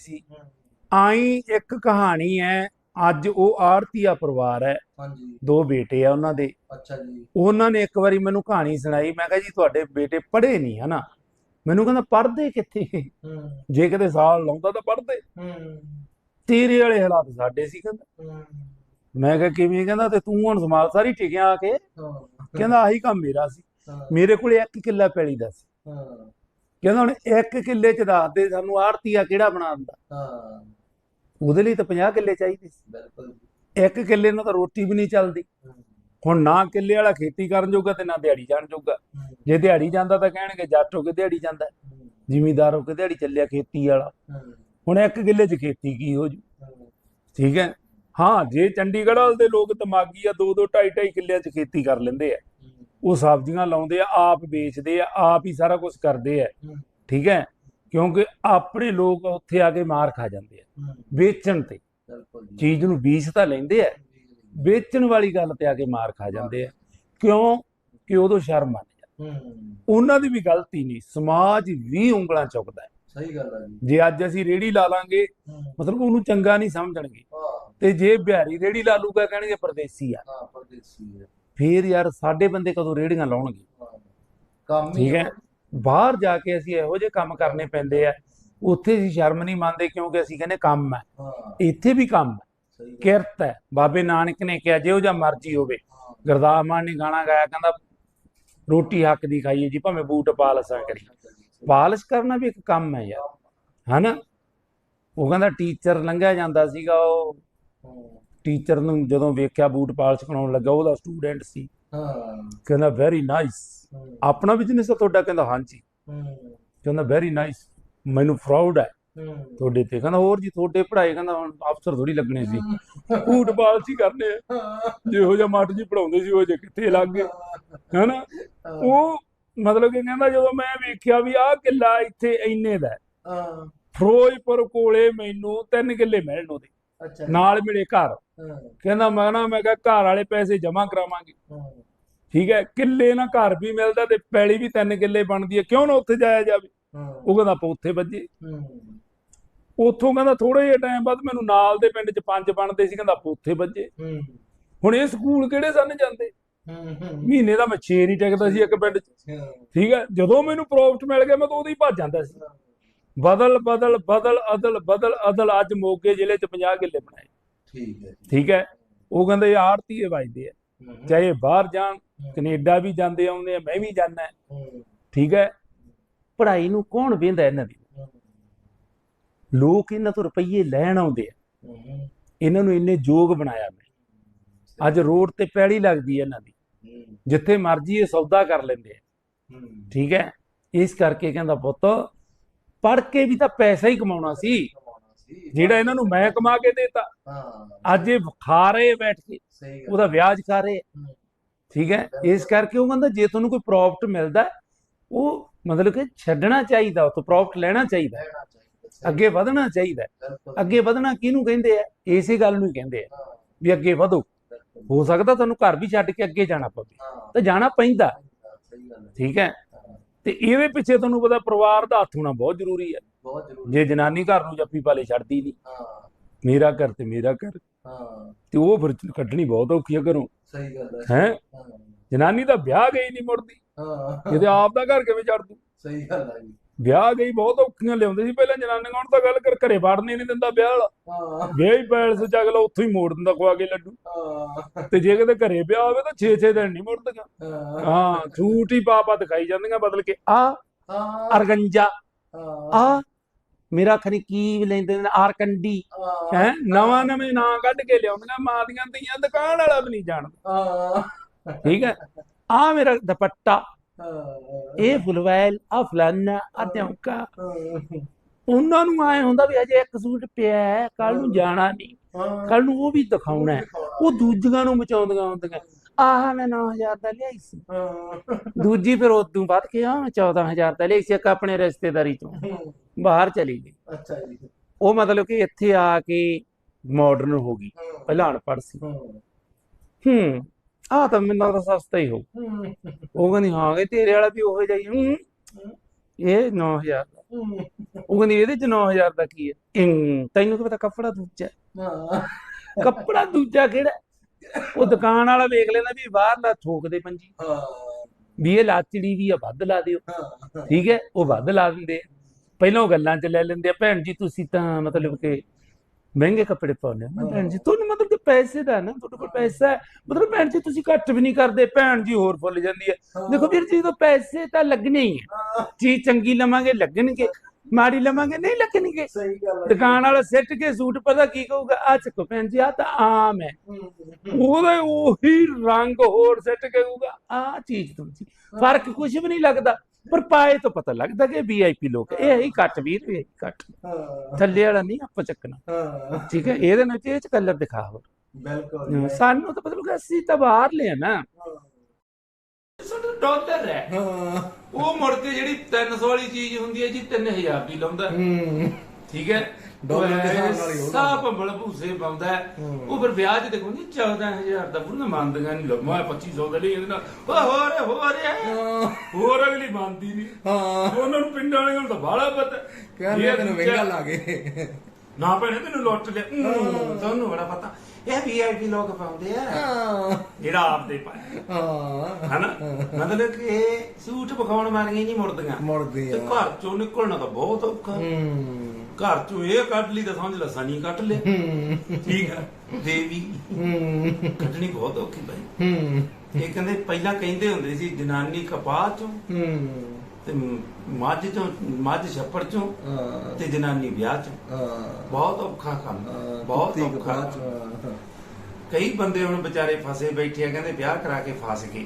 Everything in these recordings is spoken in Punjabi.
ਸੀ। ਆਈ ਇੱਕ ਕਹਾਣੀ ਹੈ ਅੱਜ ਉਹ ਆੜਤੀਆ ਪਰਿਵਾਰ ਹੈ ਹਾਂਜੀ। ਦੋ ਬੇਟੇ ਆ ਉਹਨਾਂ ਦੇ। ਅੱਛਾ ਜੀ। ਉਹਨਾਂ ਨੇ ਇੱਕ ਵਾਰੀ ਮੈਨੂੰ ਕਹਾਣੀ ਸੁਣਾਈ ਮੈਂ ਕਿਹਾ ਜੀ ਤੁਹਾਡੇ ਬੇਟੇ ਪੜ੍ਹੇ ਨਹੀਂ ਹਨਾ। ਮੈਨੂੰ ਕਹਿੰਦਾ ਪੜ੍ਹਦੇ ਕਿੱਥੇ? ਹੂੰ। ਜੇ ਕਿਤੇ ਸਾਲ ਲਾਉਂਦਾ ਤਾਂ ਪੜ੍ਹਦੇ। ਹੂੰ। ਤੇਰੇ ਵਾਲੇ ਹਾਲਾਤ ਸਾਡੇ ਸੀ ਕਹਿੰਦਾ। ਮੈਂ ਕਿਹਾ ਕਿਵੇਂ? ਕਹਿੰਦਾ ਤੇ ਤੂੰ ਹੁਣ ਸਮਾਲ ਸਾਰੀ ਟਿਕਿਆ ਆ ਕੇ। ਕਹਿੰਦਾ ਆਹੀ ਕੰਮ ਮੇਰਾ ਸੀ। ਮੇਰੇ ਕੋਲੇ ਇੱਕ ਕਿੱਲਾ ਪੈਲੀ ਦਾ ਸੀ। ਹਾਂ। ਕਹਿੰਦਾ ਹੁਣ ਇੱਕ ਕਿੱਲੇ ਚ ਦੱਸ ਦੇ ਸਾਨੂੰ ਆੜਤੀਆ ਕਿਹੜਾ ਬਣਾ ਦਿੰਦਾ ਹਾਂ। ਉਹਦੇ ਲਈ ਤਾਂ 50 ਕਿੱਲੇ ਚਾਹੀਦੇ ਸੀ। ਬਿਲਕੁਲ ਇੱਕ ਕਿੱਲੇ ਨਾਲ ਤਾਂ ਰੋਟੀ ਵੀ ਨਹੀਂ ਚੱਲਦੀ। ਹੁਣ ਨਾ ਕਿੱਲੇ ਵਾਲਾ ਖੇਤੀ ਕਰਨ ਜੋਗਾ ਤੇ ਨਾ ਦਿਹਾੜੀ ਜਾਣ ਜੋਗਾ। ਜੇ ਦਿਹਾੜੀ ਜਾਂਦਾ ਤਾਂ ਕਹਿਣਗੇ ਜੱਟ ਹੋ ਕੇ ਦਿਹਾੜੀ ਜਾਂਦਾ। ਜ਼ਿਮੀਦਾਰ ਹੋ ਕੇ ਦਿਹਾੜੀ ਚੱਲਿਆ ਖੇਤੀ ਵਾਲਾ। ਹੁਣ ਇੱਕ ਕਿੱਲੇ 'ਚ ਖੇਤੀ ਕੀ ਹੋ ਜੂ। ਠੀਕ ਹੈ। ਹਾਂ ਜੇ ਚੰਡੀਗੜ੍ਹ ਵਾਲੇ ਦੇ ਲੋਕ ਦਿਮਾਗੀ ਆ ਦੋ ਦੋ ਢਾਈ ਢਾਈ ਕਿੱਲਿਆਂ 'ਚ ਖੇਤੀ ਕਰ ਲੈਂਦੇ ਆ। ਉਹ ਸਬਜ਼ੀਆਂ ਲਾਉਂਦੇ ਆ ਆਪ ਵੇਚਦੇ ਆ ਆਪ ਹੀ ਸਾਰਾ ਕੁਝ ਕਰਦੇ ਆ। ਠੀਕ ਹੈ? ਕਿਉਂਕਿ ਆਪਣੇ ਲੋਕ ਉੱਥੇ ਆ ਕੇ ਮਾਰ ਖਾ ਜਾਂਦੇ ਆ। ਵੇਚਣ ਤੇ। ਚੀਜ਼ ਨੂੰ ਬੀਜ ਤਾਂ ਲੈਂਦੇ ਆ। ਵੇਚਣ ਵਾਲੀ ਗੱਲ ਤੇ ਆ ਕੇ ਮਾਰ ਖਾ ਜਾਂਦੇ ਆ। ਕਿਉਂ? ਕਿ ਉਦੋਂ ਸ਼ਰਮ ਆ। ਉਹਨਾਂ ਦੀ ਵੀ ਗਲਤੀ ਨਹੀਂ। ਸਮਾਜ ਵੀ ਉਂਗਲਾਂ ਚੁੱਕਦਾ ਹੈ। ਸਹੀ ਗੱਲ ਹੈ ਜੀ। ਜੇ ਅੱਜ ਅਸੀਂ ਰੇੜੀ ਲਾ ਲਾਂਗੇ ਮਤਲਬ ਉਹਨੂੰ ਚੰਗਾ ਨਹੀਂ ਸਮਝਣਗੇ। ਤੇ ਜੇ ਬਿਹਾਰੀ ਰੇੜੀ ਲਾ ਲੂਗਾ ਕਹਿਣਗੇ ਪਰਦੇਸੀ ਆ। ਹਾਂ ਪਰਦੇਸੀ ਹੈ ਫੇਰ ਯਾਰ ਸਾਡੇ ਬੰਦੇ ਕਦੋਂ ਰੇੜੀਆਂ ਲਾਉਣਗੇ? ਕੰਮ ਠੀਕ ਹੈ? ਬਾਹਰ ਜਾ ਕੇ ਅਸੀਂ ਇਹੋ ਜਿਹੇ ਕੰਮ ਕਰਨੇ ਪੈਂਦੇ ਆ। ਉੱਥੇ ਅਸੀਂ ਸ਼ਰਮ ਨਹੀਂ ਮੰਨਦੇ ਕਿਉਂਕਿ ਅਸੀਂ ਕਹਿੰਦੇ ਕੰਮ ਹੈ। ਇੱਥੇ ਵੀ ਕੰਮ ਹੈ। ਕਿਰਤ ਹੈ। ਬਾਬੇ ਨਾਨਕ ਨੇ ਕਿਹਾ ਜਿਹੋ ਜਿਹਾ ਮਰਜ਼ੀ ਹੋਵੇ। ਗੁਰਦਾਸ ਮਾਨ ਨੇ ਗਾਣਾ ਗਾਇਆ ਕਹਿੰਦਾ ਰੋਟੀ ਹੱਕ ਦੀ ਖਾਈਏ ਜੀ ਭਾਵੇਂ ਬੂਟ ਪਾਲਸਾਂ ਕਰੀ ਪਾਲਿਸ਼ ਕਰਨਾ ਵੀ ਇੱਕ ਕੰਮ ਹੈ ਯਾਰ। ਹਨਾ? ਉਹ ਕਹਿੰਦਾ ਟੀਚਰ ਲੰਘਿਆ ਜਾਂਦਾ ਸੀਗਾ ਉਹ ਟੀਚਰ ਨੂੰ ਜਦੋਂ ਵੇਖਿਆ ਬੂਟ ਪਾਲਿਸ਼ ਕਰਾਉਣ ਲੱਗਾ ਉਹਦਾ ਸਟੂਡੈਂਟ ਸੀ। ਹਾਂ। ਕਹਿੰਦਾ ਵੈਰੀ ਨਾਈਸ ਆਪਣਾ ਬਿਜ਼ਨਸ ਹੈ ਤੁਹਾਡਾ? ਕਹਿੰਦਾ ਹਾਂਜੀ। ਹੂੰ, ਕਹਿੰਦਾ ਵੈਰੀ ਨਾਈਸ ਮੈਨੂੰ ਪ੍ਰਾਊਡ ਹੈ। ਤੁਹਾਡੇ ਤੇ। ਕਹਿੰਦਾ ਹੋਰ ਜੀ ਤੁਹਾਡੇ ਪੜ੍ਹਾਈ? ਕਹਿੰਦਾ ਹੁਣ ਅਫਸਰ ਥੋੜੀ ਲੱਗਣੇ ਸੀ। ਬੂਟ ਪਾਲਿਸ਼ ਹੀ ਕਰਨੇ ਜਿਹੋ ਜਿਹਾ ਮਾਟ ਜੀ ਪੜਾਉਂਦੇ ਸੀ ਉਹ ਜੇ ਕਿੱਥੇ ਲੱਗ ਗਏ। ਹਨਾ? ਉਹ ਮਤਲਬ ਕਿ ਕਹਿੰਦਾ ਜਦੋਂ ਮੈਂ ਵੇਖਿਆ ਵੀ ਆਹ ਕਿੱਲਾ ਇੱਥੇ ਇੰਨੇ ਦਾ ਹੈ, ਫਿਰੋਜ਼ਪੁਰ ਕੋਲੇ ਮੈਨੂੰ ਤਿੰਨ ਕਿੱਲੇ ਮਿਲਣ ਉਹਦੇ। ਨਾਲ ਮਿਲੇ ਘਰ। ਕਹਿੰਦਾ ਮੈਂ ਨਾ ਮੈਂ ਕਿਹਾ ਘਰ ਵਾਲੇ ਪੈਸੇ ਜਮ੍ਹਾਂ ਕਰਾਵਾਂਗੇ। ਠੀਕ ਹੈ ਕਿੱਲੇ ਨਾ ਘਰ ਵੀ ਮਿਲਦਾ ਤੇ ਪੈਲੀ ਵੀ ਤਿੰਨ ਕਿੱਲੇ ਬਣਦੀ ਹੈ। ਕਿਉਂ ਨਾ ਉੱਥੇ ਜਾਇਆ ਜਾਵੇ? ਉਹ ਕਹਿੰਦਾ ਆਪਾਂ ਉੱਥੇ ਵੱਜੇ। ਉੱਥੋਂ ਕਹਿੰਦਾ ਥੋੜੇ ਜਿਹਾ ਟਾਈਮ ਬਾਅਦ ਮੈਨੂੰ ਨਾਲ ਦੇ ਪਿੰਡ 'ਚ ਪੰਜ ਬਣਦੇ ਸੀ ਕਹਿੰਦਾ ਆਪਾਂ ਉੱਥੇ ਵੱਜੇ। ਹੁਣ ਇਹ ਸਕੂਲ ਕਿਹੜੇ ਸਨ ਜਾਂਦੇ? ਮਹੀਨੇ ਦਾ ਮੈਂ 6 ਨਹੀਂ ਟਿਕਦਾ ਸੀ ਇੱਕ ਪਿੰਡ 'ਚ। ਠੀਕ ਹੈ ਜਦੋਂ ਮੈਨੂੰ ਪ੍ਰੋਫਿਟ ਮਿਲ ਗਿਆ ਮੈਂ ਤਾਂ ਉਹਦੀ ਭੱਜ ਜਾਂਦਾ ਸੀ। ਬਦਲ ਬਦਲ ਬਦਲ ਅਦਲ ਬਦਲ ਅਦਲ ਅੱਜ ਮੋਗੇ ਜ਼ਿਲ੍ਹੇ 'ਚ 50 ਕਿੱਲੇ ਬਣਾਏ। ਠੀਕ ਹੈ। ਠੀਕ ਹੈ? ਉਹ ਕਹਿੰਦੇ ਆੜਤੀਏ ਵੱਜਦੇ ਆ। ਚਾਹੇ ਬਾਹਰ ਜਾਣ ਕੈਨੇਡਾ ਵੀ ਜਾਂਦੇ ਆਉਂਦੇ ਆ ਮੈਂ ਵੀ ਜਾਂਦਾ। ਹੂੰ, ਠੀਕ ਹੈ? ਪੜ੍ਹਾਈ ਨੂੰ ਕੌਣ ਵੇਂਦਾ ਇਹਨਾਂ ਦੀ? ਲੋਕ ਇਹਨਾਂ ਤੋਂ ਰੁਪਈਏ ਲੈਣ ਆਉਂਦੇ ਆ। ਇਹਨਾਂ ਨੂੰ ਇੰਨੇ ਯੋਗ ਬਣਾਇਆ ਮੈਂ। ਅੱਜ ਰੋਡ ਤੇ ਪੈੜੀ ਲੱਗਦੀ ਹੈ ਇਹਨਾਂ ਦੀ। ਜਿੱਥੇ ਮਰਜ਼ੀ ਇਹ ਸੌਦਾ ਕਰ ਲੈਂਦੇ ਆ। ਠੀਕ ਹੈ? ਇਸ ਕਰਕੇ ਕਹਿੰਦਾ ਪੁੱਤ ਪੜ੍ਹ ਕੇ ਵੀ ਤਾਂ ਪੈਸਾ ਹੀ ਕਮਾਉਣਾ ਸੀ। ਜਿਹੜਾ ਇਹਨਾਂ ਨੂੰ ਮੈਂ ਕਮਾ ਕੇ ਦੇਤਾ। ਹਾਂ। ਅੱਜ ਇਹ ਖਾ ਰਹੇ ਬੈਠ ਕੇ ਉਹਦਾ ਵਿਆਜ ਖਾ ਰਹੇ ਠੀਕ ਹੈ? ਇਸ ਕਰਕੇ ਉਹ ਕਹਿੰਦਾ ਜੇ ਤੁਹਾਨੂੰ ਕੋਈ ਪ੍ਰੋਫਿਟ ਮਿਲਦਾ ਉਹ ਮਤਲਬ ਕਿ ਛੱਡਣਾ ਚਾਹੀਦਾ ਉਹ ਤੋਂ ਪ੍ਰੋਫਿਟ ਲੈਣਾ ਚਾਹੀਦਾ ਅੱਗੇ ਵਧਣਾ ਚਾਹੀਦਾ। ਅੱਗੇ ਵਧਣਾ ਕਿਹਨੂੰ ਕਹਿੰਦੇ ਆ? ਇਸੇ ਗੱਲ ਨੂੰ ਹੀ ਕਹਿੰਦੇ ਆ। ਵੀ ਅੱਗੇ ਵਧੋ। ਹੋ ਸਕਦਾ ਤੁਹਾਨੂੰ ਘਰ ਵੀ ਛੱਡ ਕੇ ਅੱਗੇ ਜਾਣਾ ਪਵੇ। ਤਾਂ ਜਾਣਾ ਪੈਂਦਾ। ਠੀਕ ਹਾਂ, ਤੇ ਇਹਦੇ ਪਿੱਛੇ ਤੁਹਾਨੂੰ ਪਤਾ ਪਰਿਵਾਰ ਦਾ ਹੱਥ ਹੋਣਾ ਬਹੁਤ ਜ਼ਰੂਰੀ ਹੈ। ਬਹੁਤ ਜ਼ਰੂਰੀ ਜੇ ਜਨਾਨੀ ਘਰ ਨੂੰ ਜੱਫੀ ਪਾਲੇ ਛੱਡਦੀ ਨਹੀਂ। ਹਾਂ। ਮੇਰਾ ਘਰ ਤੇ ਮੇਰਾ ਘਰ। ਹਾਂ। ਤੇ ਉਹ ਫਿਰ ਕੱਢਣੀ ਬਹੁਤ ਔਖੀ ਹੈ ਘਰੋਂ। ਸਹੀ ਗੱਲ ਹੈ। ਹੈ? ਜਨਾਨੀ ਤਾਂ ਵਿਆਹ ਗਈ ਨਹੀਂ ਮੁੜਦੀ। ਹਾਂ। ਇਹਦੇ ਆਪ ਦਾ ਘਰ ਕਿਵੇਂ ਛੱਡ ਦੂ? ਸਹੀ ਗੱਲ ਹੈ ਜੀ। ਵਿਆਹ ਗਈ ਬਹੁਤ ਔਖੀਆਂ ਲਿਆਉਂਦੇ ਸੀ ਪਹਿਲਾਂ ਜਨਾਨੀਆਂ ਹੁਣ ਤਾਂ ਗੱਲ ਕਰ ਘਰੇ ਵੜਨੇ ਨਹੀਂ ਦਿੰਦਾ ਵਿਆਹ ਵਾਲਾ। ਹਾਂ। ਵਿਆਹ ਹੀ ਪੈਲਸ ਚ ਅਗਲਾ ਉੱਥੋਂ ਹੀ ਮੋੜ ਦਿੰਦਾ ਖਵਾ ਕੇ ਲੱਡੂ। ਹਾਂ। ਤੇ ਜੇ ਕਿਤੇ ਘਰੇ ਵਿਆਹ ਹੋਵੇ ਤਾਂ 6-6 ਦਿਨ ਨਹੀਂ ਮੁੜਦੀਆਂ। ਹਾਂ। ਝੂਠ ਹੀ ਪਾਪਾ ਦਿਖਾਈ ਜਾਂਦੀਆਂ ਬਦਲ ਕੇ ਆ ਹਾਂ। ਅਰਗੰਜਾ ਆ ਮੇਰਾ ਖਨੀ ਕੀ ਲੈਂਦੇ ਨੇ ਆਰਕੰਡੀ। ਹਾਂ ਨਵਾਂ ਨਵੇਂ ਨਾਂ ਕੱਢ ਕੇ ਲਿਆਉਂਦੀਆਂ ਮਾਂ ਦੀਆਂ ਧੀਆਂ ਦੁਕਾਨ ਵਾਲਾ ਵੀ ਨਹੀਂ ਜਾਣਦਾ। ਹਾਂ। ਠੀਕ ਹੈ? ਆ ਮੇਰਾ ਦੁਪੱਟਾ। ਇਹ ਫੁਲਵੈਲ ਆ ਫਲਾਨਾ ਆ ਧੌਂਕਾ। ਹਾਂ। ਉਹਨਾਂ ਨੂੰ ਆਏ ਹੁੰਦਾ ਵੀ ਅਜੇ ਇੱਕ ਸੂਟ ਪਿਆ ਕੱਲ ਨੂੰ ਜਾਣਾ ਨਹੀਂ। ਹਾਂ। ਕੱਲ ਨੂੰ ਉਹ ਵੀ ਦਿਖਾਉਣਾ ਹੈ। ਉਹ ਦੂਜੀਆਂ ਨੂੰ ਮਚਾਉਂਦੀਆਂ ਹੁੰਦੀਆਂ। ਆਹ ਮੈਂ 9000 ਦਾ ਲਿਆਈ ਸੀ। ਹਾਂ। ਦੂਜੀ ਫਿਰ ਉਦੋਂ ਵੱਧ ਕੇ ਆ ਮੈਂ 14000 ਦਾ ਲਿਆਈ ਸੀ ਇੱਕ ਆਪਣੇ ਰਿਸ਼ਤੇਦਾਰੀ ਤੋਂ ਬਾਹਰ ਚਲੀ ਗਈ। ਅੱਛਾ ਜੀ। ਉਹ ਮਤਲਬ ਕਿ ਇੱਥੇ ਆ ਕੇ ਮਾਡਰਨ ਹੋ ਗਈ। ਹਾਂ। ਪਹਿਲਾਂ ਅਨਪੜ੍ਹ ਸੀ। ਹਾਂ। ਹੂੰ। ਆ ਤਾਂ ਮੈਨੂੰ ਲੱਗਦਾ ਸਸਤਾ ਹੀ ਹੋ ਹੂੰ। ਉਹ ਕਹਿੰਦੀ ਹਾਂ ਇਹ ਤੇਰੇ ਵਾਲਾ ਵੀ ਉਹੋ ਜਿਹਾ ਹੀ ਹੂੰ। ਇਹ 9000 ਦਾ। ਉਹ ਕਹਿੰਦੀ ਇਹਦੇ ਚ 9000 ਦਾ ਕੀ ਹੈ? ਤੈਨੂੰ ਕੀ ਪਤਾ ਕੱਪੜਾ ਦੂਜਾ ਹੈ। ਕੱਪੜਾ ਦੂਜਾ ਕਿਹੜਾ? ਉਹ ਦੁਕਾਨ ਵਾਲਾ ਵੇਖ ਲੈਂਦਾ ਵੀ ਬਾਹਰਲਾ ਥੋਕਦੇ ਪੰਜੀ। ਹਾਂ। ਵੀ ਇਹ ਲਾਚੜੀ ਵੀ ਆ ਵੱਧ ਲਾ ਦਿਓ। ਠੀਕ ਹੈ? ਉਹ ਵੱਧ ਲਾ ਦਿੰਦੇ। ਪਹਿਲਾਂ ਉਹ ਗੱਲਾਂ 'ਚ ਲੈ ਲੈਂਦੇ ਆ ਭੈਣ ਜੀ ਤੁਸੀਂ ਤਾਂ ਮਤਲਬ ਕਿ ਮਹਿੰਗੇ ਕੱਪੜੇ ਪਾਉਂਦੇ ਮੈਂ ਭੈਣ ਜੀ। ਤੁਹਾਨੂੰ ਮਤਲਬ ਕਿ ਪੈਸੇ ਦਾ ਨਾ ਤੁਹਾਡੇ ਕੋਲ ਪੈਸਾ ਹੈ। ਮਤਲਬ ਭੈਣ ਜੀ ਤੁਸੀਂ ਘੱਟ ਵੀ ਨਹੀਂ ਕਰਦੇ ਭੈਣ ਜੀ ਹੋਰ ਫੁੱਲ ਜਾਂਦੀ ਹੈ। ਦੇਖੋ ਵੀਰ ਜੀ ਤੋਂ ਪੈਸੇ ਤਾਂ ਲੱਗਣੇ ਹੀ ਆ ਚੀਜ਼ ਚੰਗੀ ਲਵਾਂਗੇ ਲੱਗਣਗੇ। ਮਾੜੀ ਲਵਾਂਗੇ ਨਹੀਂ ਲੱਗਣਗੇ। ਸਹੀ ਗੱਲ ਹੈ। ਦੁਕਾਨ ਵਾਲਾ ਸਿੱਟ ਕੇ ਸੂਟ ਪਤਾ ਕੀ ਕਹੂਗਾ ਆ ਚੱਕੋ ਭੈਣ ਜੀ ਆ ਤਾਂ ਆਮ ਹੈ। ਉਹਦੇ ਉਹੀ ਰੰਗ ਹੋਰ ਸਿੱਟ ਕੇ ਕਹੂਗਾ ਆ ਚੀਜ਼ ਤੁਸੀਂ। ਫ਼ਰਕ ਕੁਝ ਵੀ ਨਹੀਂ ਲੱਗਦਾ। ਪਰ ਪਾਏ ਤਾਂ ਪਤਾ ਲੱਗਦਾ ਕਿ ਵੀਆਈਪੀ ਲੋਕ ਇਹ ਹੀ ਕੱਟ ਵੀਰ ਇਹ ਕੱਟ ਹਾਂ ਥੱਲੇ ਵਾਲਾ ਨਹੀਂ ਆਪਾਂ ਚੱਕਣਾ। ਹਾਂ। ਠੀਕ ਹੈ ਇਹਦੇ ਨਾਲ ਇਹ ਚ ਕਲਰ ਦਿਖਾ ਹੋਰ ਬਿਲਕੁਲ ਸਾਨੂੰ ਤਾਂ ਮਤਲਬ ਕਿ ਅਸੀਂ ਤਾਂ ਬਾਹਰ ਲਿਆ ਨਾ। ਸਾਡਾ ਡਾਲਰ ਹੈ। ਹਾਂ। ਉਹ ਮੁੜ ਕੇ ਜਿਹੜੀ 300 ਵਾਲੀ ਚੀਜ਼ ਹੁੰਦੀ ਹੈ ਜੀ 3000 ਦੀ ਲਾਉਂਦਾ। ਹੂੰ। ਠੀਕ ਹੈ ਡਾਲਰ ਦੇ ਹਿਸਾਬ ਨਾਲ ਹੀ ਹੋਣਾ। ਸਭ ਭੰਬਲ ਭੂਸੇ ਪਾਉਂਦਾ ਹੈ। ਹੂੰ। ਉਹ ਫਿਰ ਵਿਆਹ 'ਚ ਦੇਖੋ ਜੀ 14000 ਦਾ ਬੁੜੀਆਂ ਮੰਨਦੀਆਂ ਨਹੀਂ ਲੰਮਾ 2500 ਦਾ ਲਈ ਇਹਦੇ ਨਾਲ। ਓ ਹੋਰ ਹੋਰ ਹਾਂ ਹੋਰ ਅਗਲੀ ਮੰਨਦੀ ਨਹੀਂ। ਹਾਂ। ਉਹਨਾਂ ਨੂੰ ਪਿੰਡਾਂ ਵਾਲਿਆਂ ਨੂੰ ਤਾਂ ਬਾਹਲਾ ਪਤਾ। ਕਹਿੰਦੇ ਇਹ ਤੈਨੂੰ ਦੂਜਾ- ਮਹਿੰਗਾ ਲੱਗੇ ਨਾ ਭੈਣੇ ਤੈਨੂੰ ਲੁੱਟ ਲਿਆ। ਤੁਹਾਨੂੰ ਬੜਾ ਪਤਾ। ਇਹ ਵੀਆਈਪੀ ਲੋਕ ਪਾਉਂਦੇ ਆ। ਹਾਂ। ਜਿਹੜਾ ਆਪਦੇ ਪਾਇਆ ਹਾਂ। ਹਨਾ? ਮਤਲਬ ਕਿ ਇਹ ਸੂਟ ਵਿਖਾਉਣ ਮਾਰੀਆਂ ਨਹੀਂ ਮੁੜਦੀਆਂ। ਮੁੜਦੀ ਤੇ ਆ ਘਰ ਚੋਂ ਨਿਕਲਣਾ ਤਾਂ ਬਹੁਤ ਔਖਾ। ਹੂੰ। ਘਰ ਚੋਂ ਇਹ ਕੱਢ ਲਈ ਤਾਂ ਸਮਝ ਲੈ ਸਨੀ ਕੱਢ ਲਿਆ। ਠੀਕ ਹੈ ਦੇਵੀ। ਕੱਢਣੀ ਬਹੁਤ ਔਖੀ ਬਾਈ। ਹੂੰ। ਇਹ ਕਹਿੰਦੇ ਪਹਿਲਾਂ ਕਹਿੰਦੇ ਹੁੰਦੇ ਸੀ ਜਨਾਨੀ ਕਪਾਹ ਚੋਂ ਤੇ ਮੱਝ ਚੋਂ ਮੱਝ ਛੱਪੜ ਚੋਂ ਤੇ ਜਨਾਨੀ ਵਿਆਹ ਚੋਂ। ਬਹੁਤ ਔਖਾ ਕੰਮ ਬਹੁਤ ਔਖਾ। ਕਈ ਬੰਦੇ ਹੁਣ ਵਿਚਾਰੇ ਫਸੇ ਬੈਠੇ ਆ ਕਹਿੰਦੇ ਵਿਆਹ ਕਰਾ ਕੇ ਫਸ ਗਏ।